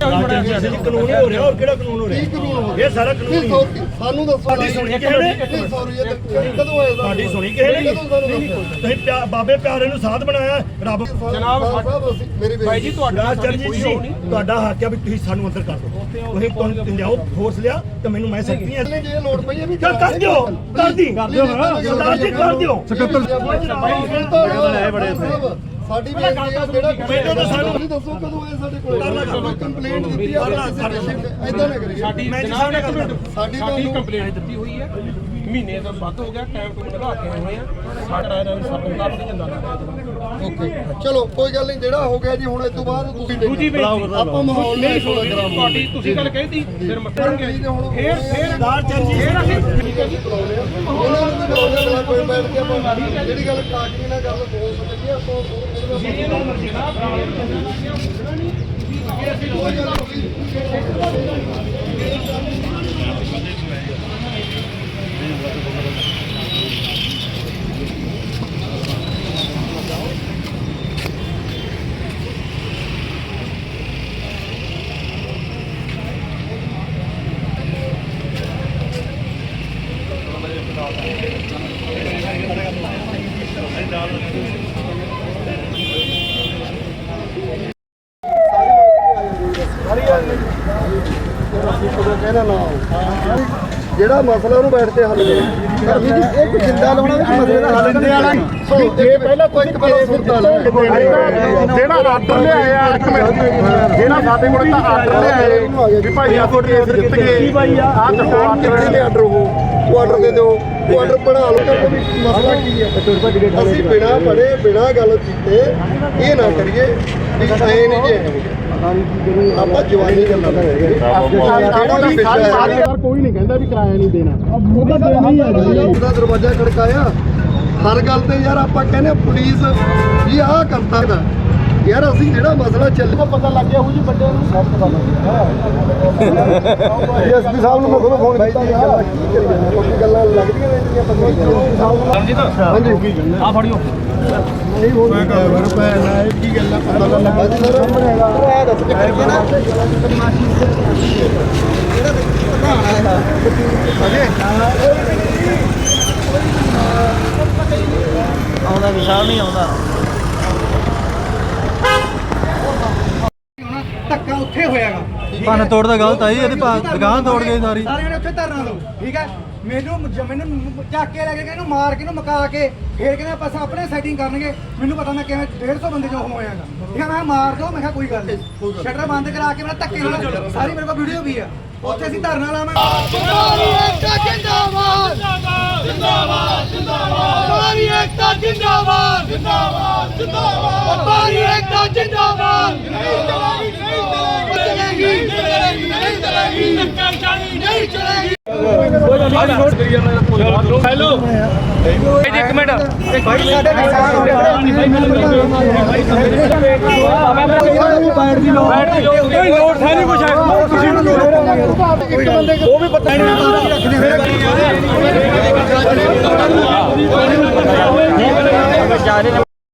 ਕਾਨੂੰਨ ਹੋ ਰਿਹਾ ਹੋਰ ਕਿਹੜਾ ਕਾਨੂੰਨ ਹੋ ਕੀ ਕਾਨੂੰਨ ਹੋ ਇਹ ਸਾਰਾ ਨਹੀਂ ਸੌਰੀ ਸਾਨੂੰ ਦੱਸੋ ਸਾਡੀ ਸੁਣੀ ਕਿਸੇ ਨੇ? ਨਹੀਂ ਸੌਰੀ ਇਹ ਤਾਂ ਕਦੋਂ ਹੋਇਆ ਸਾਡੀ ਸੁਣੀ ਕਿਸੇ ਨੇ ਕਦੋਂ ਸਾਨੂੰ ਦੱਸੋ ਤੁਸੀਂ ਪਿਆ- ਬਾਬੇ ਪਿਆਰੇ ਨੂੰ ਸਾਧ ਬਣਾਇਆ ਰੱਬ ਜਨਾਬ ਸਾਹਿਬ ਅਸੀਂ ਮੇਰੀ ਭਾਈ ਜੀ ਤੁਹਾਡਾ ਚਰਨਜੀਤ ਜੀ ਤੁਹਾਡਾ ਹੱਕ ਹੈ ਵੀ ਤੁਸੀਂ ਸਾਨੂੰ ਅੰਦਰ ਕਰ ਦਿਓ ਤੁਸੀਂ ਤੁਹਾਨੂੰ ਲਿਆਓ ਫੋਰਸ ਲਿਆ ਤੇ ਮੈਨੂੰ ਮੈਂ ਸਕਤੀ ਹਾਂ ਜੇ ਲੋੜ ਪਈ ਹੈ ਵੀ ਚੱਲ ਕਰ ਦਿਓ ਕਰ ਦੀ ਕਰ ਦਿਓ ਸਰਦਾਰ ਜੀ ਕਰ ਦਿਓ। ਸਾਡੀ ਵੀ ਜਿਹੜੀ ਆ ਜਿਹੜਾ ਮੈਨੂੰ ਤਾਂ ਸਾਨੂੰ- ਦੱਸੋ ਕਦੋਂ ਆਏ ਸਾਡੇ ਕੋਲ ਕੰਪਲੇਂਟ ਦਿੱਤੀ ਆ ਐਦਾਂ ਨਾ ਕਰੀਏ ਸਾਡੀ ਮੈਂ ਜਨਾਬ ਕਰਦਾ। ਸਾਡੀ ਕੰਪਲੇਂਟ ਦਿੱਤੀ ਹੋਈ ਹੈ ਮਹੀਨੇ ਤੋਂ ਵੱਧ ਹੋ ਗਿਆ ਟਾਈਮ ਤੋਂ ਲਗਾ ਕੇ ਆਏ ਹੋਏ ਆ। ਸਾਡਾ ਇਹਦਾ ਵੀ ਸਭ ਮੁਤਾਬਕ ਜਾਂਦਾ ਲੱਗਾ ਓਕੇ ਚਲੋ ਕੋਈ ਗੱਲ ਨਹੀਂ ਜਿਹੜਾ ਹੋ ਗਿਆ ਜੀ ਹੁਣ ਇਸ ਤੋਂ ਬਾਅਦ ਤੁਸੀਂ ਦੂਜੀ ਆਪਾਂ ਮਾਹੌਲ ਨਹੀਂ ਥੋੜਾ ਗਰਮ ਤੁਹਾਡੀ ਤੁਸੀਂ ਗੱਲ ਕਹਿਤੀ ਫਿਰ ਮੱਤਰਗੇ ਫੇਰ ਫੇਰ ਸਰਦਾਰ ਚਰਨਜੀਤ ਉਹਨਾਂ ਨੂੰ ਵੀ ਬੁਲਾਉਂਦੇ ਬਲਾ ਕੋਈ ਬੈਠ ਕੇ ਆਪਾਂ ਜਿਹੜੀ ਗੱਲ ਕਾਟਣੀ ਨਾਲ ਗੱਲ ਹੋ ਸਕਦੀ ਹੈ ਆਪਾਂ ਉਹਦੇ ਨਾਲ ਕਹਿਣਾ ਨਾ ਜਿਹੜਾ ਮਸਲਾ ਉਹਨੂੰ ਬੈਠ ਕੇ ਹੱਲ ਕਰੋ। ਪਰ ਵੀ ਜਿੰਦਾ ਲਾਉਣਾ ਵੀ ਮਸਲੇ ਦਾ ਹੱਲ ਨਹੀਂ ਵਾਲਾ ਸੋ ਜੇ ਪਹਿਲਾਂ ਕੋਈ ਇੱਕ ਪਹਿਲਾਂ ਸੁਣਤਾ ਜਿਹੜਾ ਆਰਡਰ ਲਿਆਇਆ ਇੱਕ ਮਿੰਟ ਜਿਹੜਾ ਸਾਡੇ ਕੋਲ ਤਾਂ ਆਰਡਰ ਲਿਆਏ ਵੀ ਭਾਈ ਆਹ ਕੇਸ ਜਿੱਤ ਗਏ ਆਹ ਚੱਕੋ ਕਿਹੜੇ ਆਰਡਰ ਉਹ ਉਹ ਦੇ ਦਿਓ ਉਹ ਬਣਾ ਲਓ ਤਾਂ ਵੀ ਮਸਲਾ ਕੀ ਹੈ ਅਸੀਂ ਬਿਨਾ ਪੜੇ ਬਿਨਾ ਗੱਲ ਕੀਤੇ ਇਹ ਨਾ ਕਰੀਏ ਵੀ ਐ ਨਹੀਂ ਜੇ ਆਪਾਂ ਜਵਾਨੀ ਗੱਲਾਂ ਕੋਈ ਨਹੀਂ ਕਹਿੰਦਾ ਵੀ ਕਿਰਾਇਆ ਨਹੀਂ ਦੇਣਾ। ਉਹਦਾ ਦੇਣੀ ਹੈ ਜੀ। ਉਹਦਾ ਦਰਵਾਜ਼ਾ ਖੜਕਾਇਆ। ਹਰ ਗੱਲ ਤੇ ਯਾਰ ਆਪਾਂ ਕਹਿੰਦੇ ਪੁਲਿਸ ਵੀ ਆਹ ਕਰਤਾ ਦਾ ਯਾਰ ਅਸੀਂ ਜਿਹੜਾ ਮਸਲਾ ਚੱਲ ਪਤਾ ਲੱਗ ਗਿਆ ਉਹ ਜੀ ਵੱਡੇ ਨੂੰ ਸਭ ਪਤਾ ਲੱਗ ਗਿਆ। ਐਸਪੀ ਸਾਹਿਬ ਨੂੰ ਮੈਂ ਖੁਦ ਫੋਨ ਕੀਤਾ ਯਾਰ ਕੀ ਗੱਲਾਂ ਲੱਗਦੀਆਂ ਰਹਿੰਦੀਆਂ ਪਤਾ ਹਾਂਜੀ ਆ ਫੜਿਓ। ਨਹੀਂ ਹੋ ਮੈਂ ਘਰ ਪੈ ਨਾ ਇਹ ਕੀ ਗੱਲਾਂ ਪਤਾ ਲੱਗਾ ਸਰ। ਸਾਹਮਣੇ ਇਹ ਦੱਸ ਕੇ ਕਰੀਏ ਨਾ ਆਉਂਦਾ ਵਿਸ਼ਾਲ ਨਹੀਂ ਆਉਂਦਾ। ਧੱਕਾ ਉੱਥੇ ਹੋਇਆਗਾ। ਭੰਨ ਤੋੜ ਦਾ ਗਲਤ ਆਈ ਇਹਦੀ ਭਾ- ਦੁਕਾਨ ਤੋੜ ਗਈ ਸਾਰੀ। ਸਾਰਿਆਂ ਨੇ ਉੱਥੇ ਧਰਨਾ ਲਓ ਠੀਕ ਹੈ? ਮੈਨੂੰ ਜ- ਮੈਨੂੰ ਚੱਕ ਕੇ ਲੈ ਕੇ ਇਹਨੂੰ ਮਾਰ ਕੇ ਇਹਨੂੰ ਮਕਾ ਕੇ ਫੇਰ ਕਹਿੰਦੇ ਆਪਾਂ ਆਪਣੇ ਸੈਟਿੰਗ ਕਰਨਗੇ। ਮੈਨੂੰ ਪਤਾ ਮੈਂ ਕਿਵੇਂ 150 ਬੰਦੇ ਜੋ ਹੋਇਆਗਾ। ਠੀਕ ਹੈ ਮੈਂ ਕਿਹਾ ਮਾਰ ਦੋ ਮੈਂ ਕਿਹਾ ਕੋਈ ਗੱਲ ਨਹੀਂ। ਸ਼ਟਰ ਬੰਦ ਕਰਾ ਕੇ ਮੇਰਾ ਧੱਕੇ ਨਾਲ ਸਾਰੀ ਮੇਰੇ ਕੋਲ ਵੀਡੀਓ ਵੀ ਆ। ਉੱਥੇ ਅਸੀਂ ਧਰਨਾ ਲਾਵਾਂਗੇ। ਹੈਲੋ ਇੱਕ ਮਿੰਟ ਕੋਈ ਲੋੜ ਹੈ ਨਹੀਂ ਕੁਛ। ਉਹ ਵੀ ਪਤਾ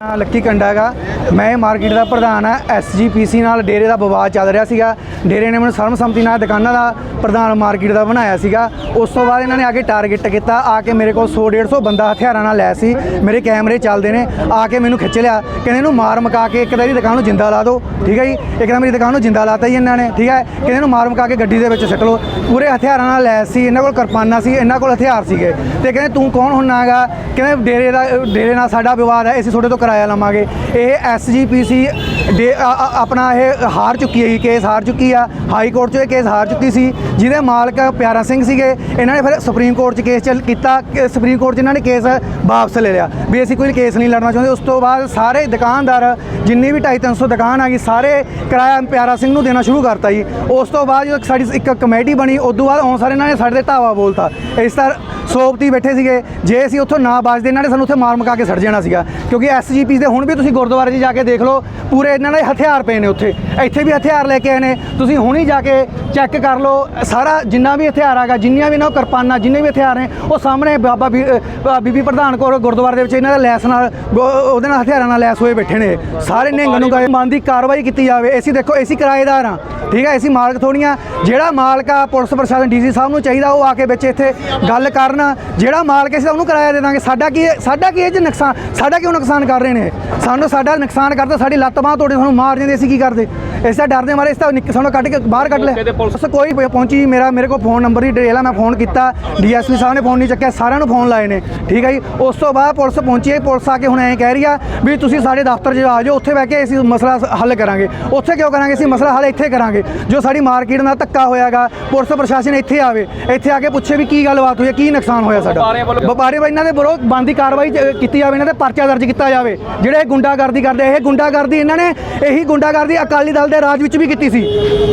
ਨਾਂ ਲੱਕੀ ਕੰਡਾ ਹੈਗਾ। ਮੈਂ ਮਾਰਕੀਟ ਦਾ ਪ੍ਰਧਾਨ ਆ ਐਸਜੀਪੀਸੀ ਨਾਲ ਡੇਰੇ ਦਾ ਵਿਵਾਦ ਚੱਲ ਰਿਹਾ ਸੀਗਾ। ਡੇਰੇ ਨੇ ਮੈਨੂੰ ਸਰਮਸੰਮਤੀ ਨਾਲ, ਦੁਕਾਨਾਂ ਦਾ ਪ੍ਰਧਾਨ ਮਾਰਕੀਟ ਦਾ ਬਣਾਇਆ ਸੀਗਾ। ਉਸ ਤੋਂ ਬਾਅਦ ਇਹਨਾਂ ਨੇ ਆ ਕੇ ਟਾਰਗੇਟ ਕੀਤਾ, ਆ ਕੇ ਮੇਰੇ ਕੋਲ 100 150 ਬੰਦਾ ਹਥਿਆਰਾਂ ਨਾਲ ਲੈ ਸੀ। ਮੇਰੇ ਕੈਮਰੇ ਚੱਲਦੇ ਨੇ, ਆ ਕੇ ਮੈਨੂੰ ਖਿੱਚ ਲਿਆ। ਕਹਿੰਦੇ ਇਹਨੂੰ ਮਾਰ ਮਕਾ ਕੇ ਇੱਕ ਤਾਂ ਇਹਦੀ ਦੁਕਾਨ ਨੂੰ ਜਿੰਦਾ ਲਾ ਦਿਓ, ਠੀਕ ਹੈ ਜੀ? ਇੱਕ ਤਾਂ ਮੇਰੀ ਦੁਕਾਨ ਨੂੰ ਜਿੰਦਾ ਲਾਤਾ ਜੀ ਇਹਨਾਂ ਨੇ, ਠੀਕ ਹੈ? ਕਹਿੰਦੇ ਇਹਨੂੰ ਮਾਰ ਮਕਾ ਕੇ ਗੱਡੀ ਦੇ ਵਿੱਚ ਸਿੱਟ ਲਓ। ਪੂਰੇ ਹਥਿਆਰਾਂ ਨਾਲ ਲੈ ਸੀ, ਇਹਨਾਂ ਕੋਲ ਕਿਰਪਾਨਾਂ ਸੀ, ਇਹਨਾਂ ਕੋਲ ਹਥਿਆਰ ਸੀਗੇ। ਤੇ ਕਹਿੰਦੇ ਤੂੰ ਕੌਣ ਹੁੰਨਾਗਾ ਕਹਿੰਦੇ ਡੇਰੇ ਦਾ, ਡੇਰੇ ਨਾਲ ਸਾਡਾ ਵਿਵਾਦ ਹੈ, ਅਸੀਂ ਤੁਹਾਡੇ ਤੋਂ ਕਿਰਾਇਆ ਲਵਾਂਗੇ। ਇਹ ਐਸਜੀਪੀਸੀ ਆਪਣਾ ਇਹ ਹਾਰ ਚੁੱਕੀ ਹੈ ਜੀ ਕੇਸ ਹਾਰ ਚੁੱਕੀ ਆ। ਹਾਈ ਕੋਰਟ 'ਚ ਇਹ ਕੇਸ ਹਾਰ ਚੁੱਕੀ ਸੀ। ਜਿਹਦੇ ਮਾਲਕ ਪਿਆਰਾ ਸਿੰਘ ਸੀਗੇ, ਇਹਨਾਂ ਨੇ ਫਿਰ ਸੁਪਰੀਮ ਕੋਰਟ 'ਚ ਕੇਸ ਚੱਲ ਕੀਤਾ, ਕਿ ਸੁਪਰੀਮ ਕੋਰਟ 'ਚ ਇਹਨਾਂ ਨੇ ਕੇਸ ਵਾਪਸ ਲੈ ਲਿਆ। ਵੀ ਅਸੀਂ ਕੋਈ ਕੇਸ ਨਹੀਂ ਲੜਨਾ ਚਾਹੁੰਦੇ, ਉਸ ਤੋਂ ਬਾਅਦ ਸਾਰੇ ਦੁਕਾਨਦਾਰ, ਜਿੰਨੀ ਵੀ 250 300 ਦੁਕਾਨ ਆ ਗਈ, ਸਾਰੇ ਕਿਰਾਇਆ ਪਿਆਰਾ ਸਿੰਘ ਨੂੰ ਦੇਣਾ ਸ਼ੁਰੂ ਕਰਤਾ ਜੀ। ਉਸ ਤੋਂ ਬਾਅਦ ਜਦੋਂ ਸਾਡੀ ਇੱਕ ਕਮੇਟੀ ਬਣੀ ਉਸ ਤੋਂ ਬਾਅਦ ਹੁਣ ਸਾਰੇ ਇਹਨਾਂ ਨੇ ਸਾਡੇ ਤੇ ਧਾਵਾ ਬੋਲਤਾ। ਇਸ ਤਰ੍ਹਾਂ ਸੋਪਤੀ ਬੈਠੇ ਸੀਗੇ, ਜੇ ਅਸੀਂ ਉੱਥੋਂ ਨਾ ਬਚਦੇ, ਇਹਨਾਂ ਨੇ ਸਾਨੂੰ ਉੱਥੇ ਮਾਰ ਮਕਾ ਕੇ ਸੜ ਜਾਣਾ ਸੀਗਾ। ਕਿਉਂਕਿ ਐਸਜੀਪੀ ਦੇ ਹੁਣ ਵੀ ਤੁਸੀਂ ਗੁਰਦੁਆਰੇ 'ਚ ਜਾ ਕੇ ਦੇਖ ਲਓ, ਪੂਰੇ ਇਹਨਾਂ ਦੇ ਹਥਿਆਰ ਪਏ ਨੇ ਉੱਥੇ। ਇੱਥੇ ਵੀ ਹਥਿਆਰ ਲੈ ਕੇ ਆਏ ਨੇ। ਤੁਸੀਂ ਹੁਣੀ ਜਾ ਕੇ ਚੈੱਕ ਕਰ ਲਓ ਸਾਰਾ ਜਿੰਨਾ ਵੀ ਹਥਿਆਰ ਹੈਗਾ ਜਿੰਨੀਆਂ ਵੀ ਕੋਲ ਕਿਰਪਾਨਾਂ ਜਿੰਨੇ ਵੀ ਹਥਿਆਰ ਨੇ ਉਹ ਸਾਹਮਣੇ ਬਾਬਾ ਬੀਬੀ ਪ੍ਰਧਾਨ ਕੋਲ ਗੁਰਦੁਆਰੇ ਦੇ ਵਿੱਚ ਇਹਨਾਂ ਦਾ ਲੈਸ ਨਾਲ ਉਹਦੇ ਨਾਲ ਹਥਿਆਰਾਂ ਨਾਲ ਲੈਸ ਹੋਏ ਬੈਠੇ ਨੇ। ਸਾਰੇ ਨਿਹੰਗ ਨੂੰ ਗਏ ਮਨ ਦੀ ਕਾਰਵਾਈ ਕੀਤੀ ਜਾਵੇ। ਅਸੀਂ ਦੇਖੋ ਅਸੀਂ ਕਿਰਾਏਦਾਰ ਆ ਠੀਕ ਹੈ? ਅਸੀਂ ਮਾਲਕ ਥੋੜੀਆਂ ਜਿਹੜਾ ਮਾਲਕ ਆ ਪੁਲਿਸ ਪ੍ਰਸ਼ਾਸਨ ਡੀਸੀ ਸਾਹਿਬ ਨੂੰ ਚਾਹੀਦਾ ਉਹ ਆ ਕੇ ਵਿੱਚ ਇੱਥੇ ਗੱਲ ਕਰਨ। ਜਿਹੜਾ ਮਾਲਕ ਅਸੀਂ ਉਹਨੂੰ ਕਿਰਾਇਆ ਦੇ ਦਾਂਗੇ। ਸਾਡਾ ਕੀ ਸਾਡਾ ਕੀ ਇਹ ਚ ਨੁਕਸਾਨ? ਸਾਡਾ ਕਿਉਂ ਨੁਕਸਾਨ ਕਰ ਰਹੇ ਨੇ? ਸਾਨੂੰ ਸਾਡਾ ਨੁਕਸਾਨ ਕਰਦੇ ਸਾਡੀ ਲੱਤ ਬਾਂਹ ਤੋੜੇ ਸਾਨੂੰ ਮਾਰ ਦਿੰਦੇ ਅਸੀਂ ਕੀ ਕਰਦੇ? ਇਸ ਦਾ ਡਰਦੇ ਮਾਰੇ ਇਸ ਤਾਂ ਨਿੱਕ- ਸਾਨੂੰ ਕੱਢ ਕੇ ਬਾਹਰ ਕੱਢ ਲਿਆ। ਪੁਲਿਸ ਕੋਈ ਪਹੁੰਚੀ ਮੇਰਾ ਮੇਰੇ ਕੋਲ ਫੋਨ ਨੰਬਰ ਹੀ ਡਿਟੇਲ ਆ ਮੈਂ ਫੋਨ ਕੀਤਾ। ਡੀਐਸਪੀ ਸਾਹਿਬ ਨੇ ਫੋਨ ਨਹੀਂ ਚੱਕਿਆ ਸਾਰਿਆਂ ਨੂੰ ਫੋਨ ਲਾਏ ਨੇ। ਠੀਕ ਹੈ ਜੀ? ਉਸ ਤੋਂ ਬਾਅਦ ਪੁਲਿਸ ਪਹੁੰਚੀ ਹੈ। ਪੁਲਿਸ ਆ ਕੇ ਹੁਣ ਐਂ ਕਹਿ ਰਹੀ ਆ ਵੀ ਤੁਸੀਂ ਸਾਡੇ ਦਫ਼ਤਰ 'ਚ ਆ ਜਾਓ ਉੱਥੇ ਬਹਿ ਕੇ ਅਸੀਂ ਮਸਲਾ ਹੱਲ ਕਰਾਂਗੇ। ਉੱਥੇ ਕਿਉਂ ਕਰਾਂਗੇ? ਅਸੀਂ ਮਸਲਾ ਹੱਲ ਇੱਥੇ ਕਰਾਂਗੇ। ਜੋ ਸਾਡੀ ਮਾਰਕੀਟ ਨਾਲ ਧੱਕਾ ਹੋਇਆਗਾ ਪੁਲਿਸ ਪ੍ਰਸ਼ਾਸਨ ਇੱਥੇ ਆਵੇ। ਇੱਥੇ ਆ ਕੇ ਪੁੱਛੇ ਵੀ ਕੀ ਗੱਲਬਾਤ ਹੋਈ ਹੈ ਕੀ ਨੁਕਸਾਨ ਹੋਇਆ ਸਾਡਾ। ਵਪਾਰੀ ਬਾਈ ਇਹਨਾਂ ਦੇ ਵਿਰੋਧ ਬੰਦੀ ਕਾਰਵਾਈ ਕੀਤੀ ਜਾਵੇ ਇਹਨਾਂ ਦੇ ਪਰਚਾ ਦਰਜ ਕੀਤਾ ਜਾਵੇ। ਜਿਹੜੇ ਇਹ ਗੁੰਡਾਗਰਦੀ ਕਰਦੇ ਇਹ ਗੁੰਡਾਗਰਦੀ ਇਹਨਾਂ ਨੇ ਇਹੀ ਗੁੰਡਾਗਰਦੀ ਅਕਾਲੀ ਦਲ ਦੇ ਰਾਜ ਵਿੱਚ ਵੀ ਕੀਤੀ ਸੀ।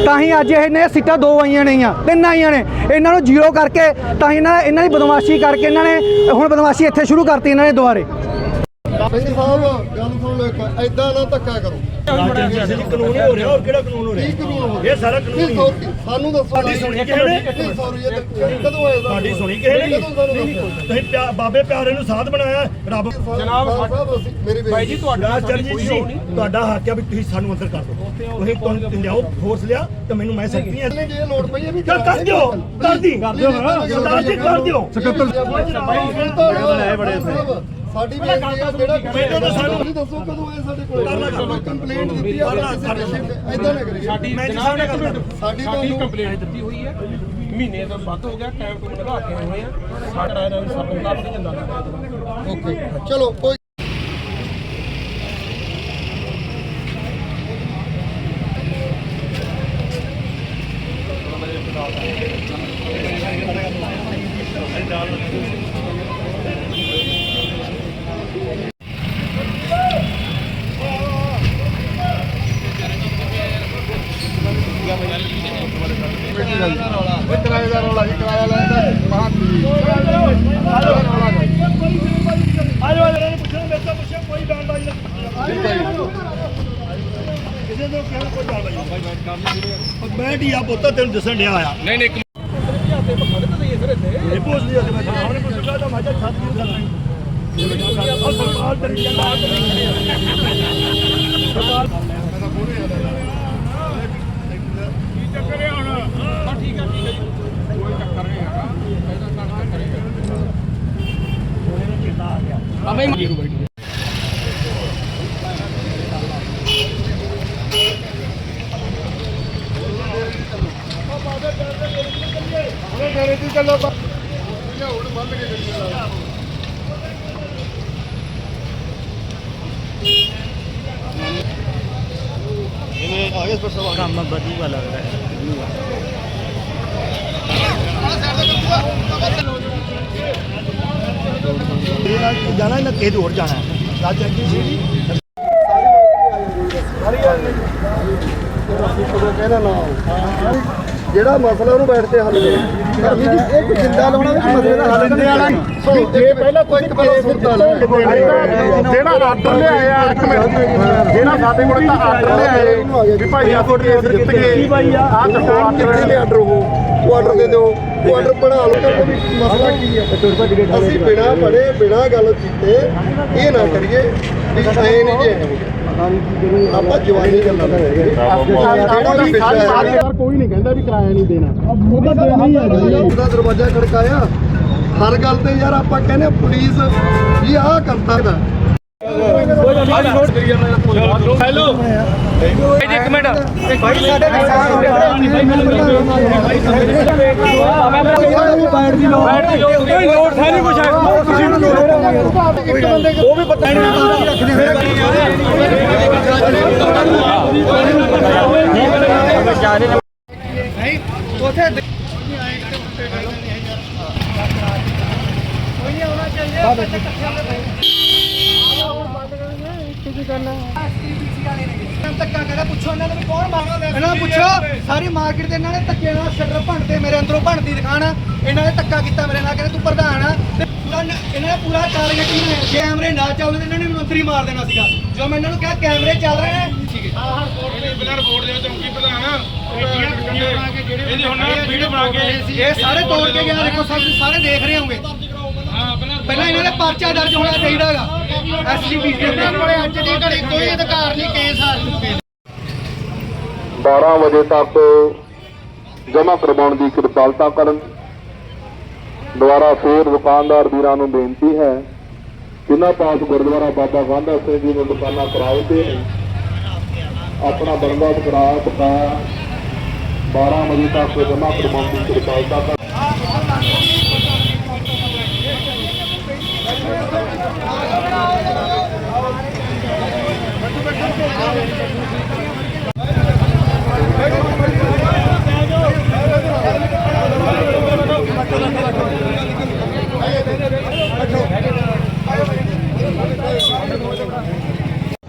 ਤਾਂ ਹੀ ਅੱਜ ਇਹ ਨੇ ਸੀਟਾਂ ਦੋ ਆਈਆਂ ਨੇਗੀਆਂ, ਤਿੰਨ ਆਈਆਂ ਨੇ। ਇਹਨਾਂ ਨੂੰ ਜ਼ੀਰੋ ਕਰਕੇ ਤਾਂ ਹੀ ਇਹਨਾਂ ਇਹਨਾਂ ਦੀ ਬਦਮਾਸ਼ੀ ਕਰਕੇ ਇਹਨਾਂ ਨੇ ਹੁਣ ਬਦਮਾਸ਼ੀ ਇੱਥੇ ਸ਼ੁਰੂ ਕਰਤੀ ਇਹਨਾਂ ਨੇ ਦੁਬਾਰੇ। ਸਿੰਘ ਸਾਹਿਬ ਗੱਲ ਸੁਣ ਲਓ ਇੱਕ ਐਦਾਂ ਨਾ ਧੱਕਾ ਕਰੋ ਕਾਨੂੰਨ ਹੋ ਰਿਹਾ ਹੋਰ ਕਿਹੜਾ ਕਾਨੂੰਨ ਹੋ ਕੀ ਕਾਨੂੰਨ ਹੋ ਰਿਹਾ ਇਹ ਸਾਰਾ ਨਹੀਂ ਸੌਰੀ ਸਾਨੂੰ ਦੱਸੋ ਸਾਡੀ ਸੁਣੀ ਕਿਸੇ ਨੇ? ਨਹੀਂ ਸੌਰੀ ਇਹ ਤਾਂ- ਕਦੋਂ ਹੋਇਆ ਸਾਡੀ ਸੁਣੀ ਕਿਸੇ ਨੇ? ਕਦੋਂ ਸਾਨੂੰ ਦੱਸੋ ਤੁਸੀਂ ਬਾਬੇ ਪਿਆਰੇ ਨੂੰ ਸਾਧ ਬਣਾਇਆ ਰੱਬ ਜਨਾਬ ਮੇਰੀ ਭਾਈ ਜੀ ਤੁਹਾਡਾ ਚਰਨਜੀਤ ਜੀ ਤੁਹਾਡਾ ਹੱਕ ਹੈ ਵੀ ਤੁਸੀਂ ਸਾਨੂੰ ਅੰਦਰ ਕਰ ਦਿਓ ਤੁਸੀਂ ਤੁਹਾਨੂੰ ਲਿਆਓ ਫੋਰਸ ਲਿਆ ਤੇ ਮੈਨੂੰ ਮੈਂ ਸਕਤੀ ਹਾਂ ਜੇ ਲੋੜ ਪਈ ਹੈ ਵੀ ਕਰ ਦਿਓ ਕਰ ਦੀ ਕਰ ਦਿਓ ਸਰਦਾਰ ਜੀ ਕਰ ਦਿਓ ਸਾਡੀ ਬੇਨਤੀ ਹੈ ਜਿਹੜਾ ਮੈਨੂੰ ਤਾਂ ਸਾਨੂੰ- ਤੁਸੀਂ ਦੱਸੋ ਕਦੋਂ ਆਏ ਸਾਡੇ ਕੋਲ? ਕੰਪਲੇਂਟ ਦਿੱਤੀ ਆ? ਐਦਾਂ ਨਾ ਕਰੀਏ। ਸਾਡੀ ਮੈਂ ਸਾਹਿਬ ਨੇ ਸਾਡੀ ਕੰਪਲੇਂਟ ਦਿੱਤੀ ਹੋਈ ਹੈ ਮਹੀਨੇ ਤੋਂ ਵੱਧ ਹੋ ਗਿਆ ਟਾਈਮ ਤੋਂ ਲਗਾ ਕੇ ਆਏ ਹੋਏ ਆ। ਸਾਡਾ ਰਾਇ ਨਾਲ ਸਭ ਨੂੰ ਲੱਭ ਕੇ ਜਾਂਦਾ ਓਕੇ ਚਲੋ ਕੋਈ ਕਿਰਾਏਦਾਰ ਵਾਲਾ ਜੀ ਕਿਰਾਇਆ ਲੈਂਦਾ ਮਹਾਂਤੀ ਆਜੋ ਆਜੋ ਇਹਨੂੰ ਪੁੱਛੋ ਮੇਰੇ ਤੋਂ ਪੁੱਛੋ ਕੋਈ ਜਾਣਦਾ ਨਹੀਂ ਕਿਸੇ ਤੋਂ ਕਿਹੜਾ ਕੋਈ ਜਾਣਦਾ ਨਹੀਂ ਮੈਂ ਆ ਪੁੱਤ ਤੈਨੂੰ ਦੱਸਣ ਡਿਆ ਆ। ਨਹੀਂ ਨਹੀਂ ਇਹ ਪੁੱਛ ਲਿਆ ਮੈਂ ਸਾਹਮਣੇ ਪੁੱਛ ਲਿਆ ਤਾਂ ਮੈਂ ਕਿਹਾ ਛੱਤ ਕਿਉਂ ਕਰ ਰਹੀ ਉਹ ਸਰਕਾਰ ਤੇਰੀ ਜਨਾਬ ਘਰੇ ਦੀ ਚੱਲੋ ਹੁਣ ਬੰਦ ਕੇ ਗੱਡੀ ਲਾ ਕੰਮ ਵਧੂਗਾ ਲੱਗਦਾ ਹੈ ਜਾਣਾ ਇਹਨਾਂ ਕਿਸੇ ਹੋਰ ਜਾਣਾ ਰਾਜ ਜੀ? ਜੀ ਕਹਿਣਾ ਨਾ ਜਿਹੜਾ ਮਸਲਾ ਉਹਨੂੰ ਬੈਠ ਕੇ ਹੱਲ ਕਰੋ। ਪਰ ਵੀ ਜੀ ਇਹ ਕੋਈ ਜਿੰਦਾ ਲਾਉਣਾ ਵੀ ਮਸਲੇ ਦਾ ਹੱਲ ਨਹੀਂ ਵਾਲਾ ਸੋ ਜੇ ਪਹਿਲਾਂ ਕੋਈ ਇੱਕ ਪਹਿਲਾਂ ਸੁਣਤਾ ਲੈ ਜਿਹੜਾ ਆਰਡਰ ਲਿਆਇਆ ਇੱਕ ਮਿੰਟ। ਜਿਹੜਾ ਸਾਡੇ ਕੋਲ ਤਾਂ ਆਰਡਰ ਲਿਆਏ ਵੀ ਭਾਈ ਆਹ ਤੁਹਾਡੇ ਕੇਸ ਜਿੱਤ ਗਏ ਆਹ ਚੱਕੋ ਆਰਡਰ ਕਿਹੜੇ ਆਰਡਰ ਉਹ ਉਹ ਆਰਡਰ ਦੇ ਦਿਓ। ਆਰਡਰ ਬਣਾ ਲਓ ਤਾਂ ਵੀ ਮਸਲਾ ਕੀ ਹੈ ਅਸੀਂ ਬਿਨਾ ਪੜੇ ਬਿਨਾ ਗੱਲ ਕੀਤੇ ਇਹ ਨਾ ਕਰੀਏ। ਵੀ ਐ ਨਹੀਂ ਜੇ। ਆਪਾਂ ਜਵਾਨੀ ਗੱਲਾਂ ਦਾ ਸਾਰੀ ਕੋਈ ਨਹੀਂ ਕਹਿੰਦਾ ਵੀ ਕਿਰਾਇਆ ਨਹੀਂ ਦੇਣਾ। ਉਹ ਤਾਂ ਦੇਣਾ ਹੀ ਹੈ ਉਹਦਾ ਦਰਵਾਜ਼ਾ ਖੜਕਾਇਆ। ਹਰ ਗੱਲ ਤੇ ਯਾਰ ਆਪਾਂ ਕਹਿੰਦੇ ਪੁਲਿਸ ਵੀ ਆਹ ਕਰਤਾ ਦਾ ਇੱਕ ਮਿੰਟ। ਲੋੜ ਹੈ। ਨਹੀਂ ਕੁਛ ਕਿਸੇ ਨੂੰ ਲੋੜ ਉਹ ਵੀ ਪਤਾ ਧੱਕਾ ਕਰਿਆ ਪੁੱਛੋ ਇਹਨਾਂ ਨੂੰ ਵੀ ਕੌਣ ਮਾਰਦਾ ਇਹਨਾਂ ਨੂੰ ਪੁੱਛੋ, ਸਾਰੀ ਮਾਰਕੀਟ ਦੇ ਇਹਨਾਂ ਨੇ ਧੱਕੇ ਨਾਲ ਸ਼ਟਰ ਭੰਨਤੇ ਮੇਰੇ ਅੰਦਰੋਂ ਭੰਨਦੀ ਦੁਕਾਨ ਇਹਨਾਂ ਨੇ ਧੱਕਾ ਕੀਤਾ ਮੇਰੇ ਨਾਲ, ਕਹਿੰਦੇ ਤੂੰ ਪ੍ਰਧਾਨ ਆ। ਤੇ ਇਹਨਾਂ ਨੇ ਪੂਰਾ ਟਾਰਗੇਟ ਹੀ ਬਣਾਇਆ ਕੈਮਰੇ ਨਾ ਚੱਲਦੇ ਤੇ ਇਹਨਾਂ ਨੇ ਮੈਨੂੰ ਅੰਦਰ ਹੀ ਮਾਰ ਦੇਣਾ ਸੀਗਾ। ਜੋ ਮੈਂ ਇਹਨਾਂ ਨੂੰ ਕਿਹਾ ਕੈਮਰੇ ਚੱਲ ਰਹੇ ਨੇ ਠੀਕ ਹੈ। ਇਹ ਸਾਰੇ ਤੋੜ ਕੇ ਗਿਆ ਦੇਖੋ ਸਭ ਸਾਰੇ ਦੇਖ ਰਹੇ ਹੋਗੇ। ਪਹਿਲਾਂ ਇਹਨਾਂ ਦੇ ਪਰਚਾ ਦਰਜ ਹੋਣਾ ਚਾਹੀਦਾ ਹੈਗਾ। ਐਸਜੀਪੀ ਦੇ ਕੋਲੇ ਅੱਜ ਦੀ ਘੜੀ ਕੋਈ ਅਧਿਕਾਰ ਨਹੀਂ ਕੇਸ ਹਾਲ 12 ਵਜੇ ਤੱਕ ਜਮ੍ਹਾਂ ਕਰਵਾਉਣ ਦੀ ਕਿਰਪਾਲਤਾ ਕਰਨ ਦੁਆਰਾ ਫੇਰ ਦੁਕਾਨਦਾਰ ਵੀਰਾਂ ਨੂੰ ਬੇਨਤੀ ਹੈ ਜਿਨ੍ਹਾਂ ਪਾਸ ਗੁਰਦੁਆਰਾ ਬਾਬਾ ਗਾਂਧਾ ਸਿੰਘ ਜੀ ਨੂੰ ਦੁਕਾਨਾਂ ਕਿਰਾਏ ਤੇ ਆਪਣਾ ਬਣਦਾ ਕਿਰਾਇਆ ਬਕਾਇਆ 12 ਵਜੇ ਤੱਕ ਜਮ੍ਹਾਂ ਕਰਵਾਉਣ ਦੀ ਕਿਰਪਾਲਤਾ ਕਰਨ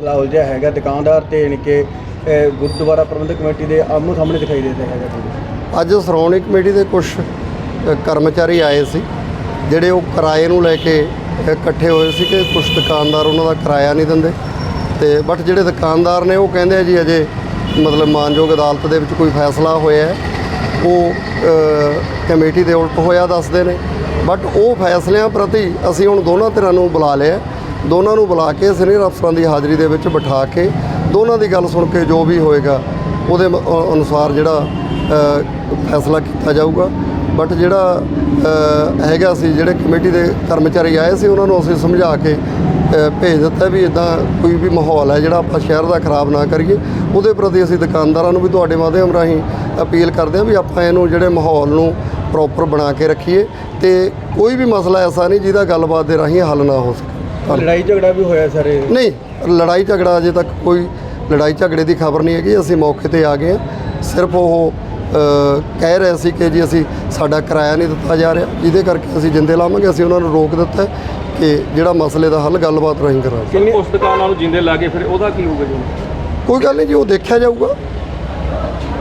ਲਾਹੌਲ ਜਿਹਾ ਹੈਗਾ। ਦੁਕਾਨਦਾਰ ਤੇ ਯਾਨੀ ਕਿ ਅਹ, ਗੁਰਦੁਆਰਾ ਪ੍ਰਬੰਧਕ ਕਮੇਟੀ ਦੇ ਆਮੋ ਸਾਹਮਣੇ ਦਿਖਾਈ ਦੇ ਹੈਗਾ ਤੁਹਾਨੂੰ। ਅੱਜ ਸ਼੍ਰੋਮਣੀ ਕਮੇਟੀ ਦੇ ਕੁਝ ਕਰਮਚਾਰੀ ਆਏ ਸੀ ਜਿਹੜੇ ਉਹ ਕਿਰਾਏ ਨੂੰ ਲੈ ਕੇ ਇਕੱਠੇ ਹੋਏ ਸੀ ਕਿ ਕੁਝ ਦੁਕਾਨਦਾਰ ਉਹਨਾਂ ਦਾ ਕਿਰਾਇਆ ਨਹੀਂ ਦਿੰਦੇ। ਤੇ ਬਟ ਜਿਹੜੇ ਦੁਕਾਨਦਾਰ ਨੇ ਉਹ ਕਹਿੰਦੇ ਆ ਜੀ ਅਜੇ ਮਤਲਬ ਮਾਨਯੋਗ ਅਦਾਲਤ ਦੇ ਵਿੱਚ ਕੋਈ ਫੈਸਲਾ ਹੋਇਆ ਹੈ। ਉਹ ਕਮੇਟੀ ਦੇ ਉਲਟ ਹੋਇਆ ਦੱਸਦੇ ਨੇ। ਬਟ ਉਹ ਫੈਸਲਿਆਂ ਪ੍ਰਤੀ ਅਸੀਂ ਹੁਣ ਦੋਨਾਂ ਧਿਰਾਂ ਨੂੰ ਬੁਲਾ ਲਿਆ ਦੋਨਾਂ ਨੂੰ ਬੁਲਾ ਕੇ ਸੀਨੀਅਰ ਅਫਸਰਾਂ ਦੀ ਹਾਜ਼ਰੀ ਦੇ ਵਿੱਚ ਬਿਠਾ ਕੇ ਦੋਨਾਂ ਦੀ ਗੱਲ ਸੁਣ ਕੇ ਜੋ ਵੀ ਹੋਏਗਾ, ਉਹਦੇ ਅਨੁਸਾਰ ਜਿਹੜਾ ਫੈਸਲਾ ਕੀਤਾ ਜਾਊਗਾ। ਬਟ ਜਿਹੜਾ ਹੈਗਾ ਸੀ, ਜਿਹੜੇ ਕਮੇਟੀ ਦੇ ਕਰਮਚਾਰੀ ਆਏ ਸੀ, ਉਹਨਾਂ ਨੂੰ ਅਸੀਂ ਸਮਝਾ ਕੇ ਭੇਜ ਦਿੱਤਾ ਵੀ ਇਦਾਂ ਕੋਈ ਵੀ ਮਾਹੌਲ ਹੈ, ਜਿਹੜਾ ਆਪਾਂ ਸ਼ਹਿਰ ਦਾ ਖਰਾਬ ਨਾ ਕਰੀਏ। ਉਹਦੇ ਪ੍ਰਤੀ ਅਸੀਂ ਦੁਕਾਨਦਾਰਾਂ ਨੂੰ ਵੀ ਤੁਹਾਡੇ ਮਾਧਿਅਮ ਰਾਹੀਂ ਅਪੀਲ ਕਰਦੇ ਹਾਂ ਵੀ ਆਪਾਂ ਇਹਨੂੰ ਜਿਹੜੇ ਮਾਹੌਲ ਨੂੰ ਪ੍ਰੋਪਰ ਬਣਾ ਕੇ ਰੱਖੀਏ ਤੇ ਕੋਈ ਵੀ ਮਸਲਾ ਐਸਾ ਨਹੀਂ ਜਿਹਦਾ ਗੱਲਬਾਤ ਦੇ ਰਾਹੀਂ ਹੱਲ ਨਾ ਹੋ ਸਕੇ। ਲੜਾਈ ਝਗੜਾ ਵੀ ਹੋਇਆ ਸਾਰੇ? ਨਹੀਂ ਲੜਾਈ ਝਗੜਾ ਅਜੇ ਤੱਕ ਕੋਈ ਲੜਾਈ ਝਗੜੇ ਦੀ ਖਬਰ ਨਹੀਂ ਹੈਗੀ। ਅਸੀਂ ਮੌਕੇ ਤੇ ਆ ਗਏ ਹਾਂ। ਸਿਰਫ ਉਹ ਕਹਿ ਰਹੇ ਸੀ ਕਿ ਜੀ ਅਸੀਂ ਸਾਡਾ ਕਿਰਾਇਆ ਨਹੀਂ ਦਿੱਤਾ ਜਾ ਰਿਹਾ। ਜਿਹਦੇ ਕਰਕੇ ਅਸੀਂ ਜਿੰਦੇ ਲਾਵਾਂਗੇ। ਅਸੀਂ ਉਹਨਾਂ ਨੂੰ ਰੋਕ ਦਿੱਤਾ ਕਿ ਜਿਹੜਾ ਮਸਲੇ ਦਾ ਹੱਲ ਗੱਲਬਾਤ ਰਾਹੀਂ ਕਰਾਂਗੇ ਉਸ ਦੁਕਾਨਾਂ ਨੂੰ ਜਿੰਦੇ ਲਾ ਕੇ ਫਿਰ ਉਹਦਾ ਕੀ ਹੋਊਗਾ ਜੀ? ਕੋਈ ਗੱਲ ਨਹੀਂ ਜੀ ਉਹ ਦੇਖਿਆ ਜਾਊਗਾ।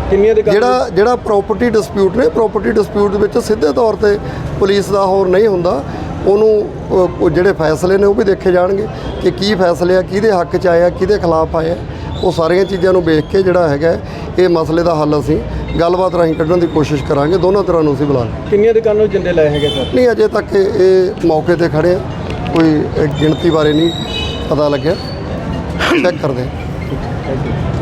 ਕਿੰਨੀਆਂ ਦੁਕਾਨਾਂ ਜਿਹੜਾ ਜਿਹੜਾ ਪ੍ਰਾਪਰਟੀ ਡਿਸਪਿਊਟ ਨੇ ਪ੍ਰਾਪਰਟੀ ਡਿਸਪਿਊਟ ਦੇ ਵਿੱਚ ਸਿੱਧੇ ਤੌਰ ਤੇ ਪੁਲਿਸ ਦਾ ਹੋਰ ਨਹੀਂ ਹੁੰਦਾ। ਉਹਨੂੰ ਜਿਹੜੇ ਫੈਸਲੇ ਨੇ ਉਹ ਵੀ ਦੇਖੇ ਜਾਣਗੇ ਕਿ ਕੀ ਫੈਸਲੇ ਆ ਕਿਹਦੇ ਹੱਕ 'ਚ ਆਇਆ ਕਿਹਦੇ ਖਿਲਾਫ ਆਇਆ। ਉਹ ਸਾਰੀਆਂ ਚੀਜ਼ਾਂ ਨੂੰ ਵੇਖ ਕੇ ਜਿਹੜਾ ਹੈਗਾ ਇਹ ਮਸਲੇ ਦਾ ਹੱਲ ਅਸੀਂ ਗੱਲਬਾਤ ਰਾਹੀਂ ਕੱਢਣ ਦੀ ਕੋਸ਼ਿਸ਼ ਕਰਾਂਗੇ। ਦੋਨਾਂ ਤਰ੍ਹਾਂ ਨੂੰ ਅਸੀਂ ਬੁਲਾ ਲਾਂਗੇ ਕਿੰਨੀਆਂ ਦੁਕਾਨਾਂ ਨੂੰ ਜਿੰਦੇ ਲਾਏ ਹੈਗੇ ਸਰ? ਨਹੀਂ ਅਜੇ ਤੱਕ ਇਹ ਮੌਕੇ ਤੇ ਖੜੇ ਆ। ਕੋਈ ਗਿਣਤੀ ਬਾਰੇ ਨਹੀਂ ਪਤਾ ਲੱਗਿਆ। [COUGHS] ਚੈੱਕ ਕਰਦੇ ਹਾਂ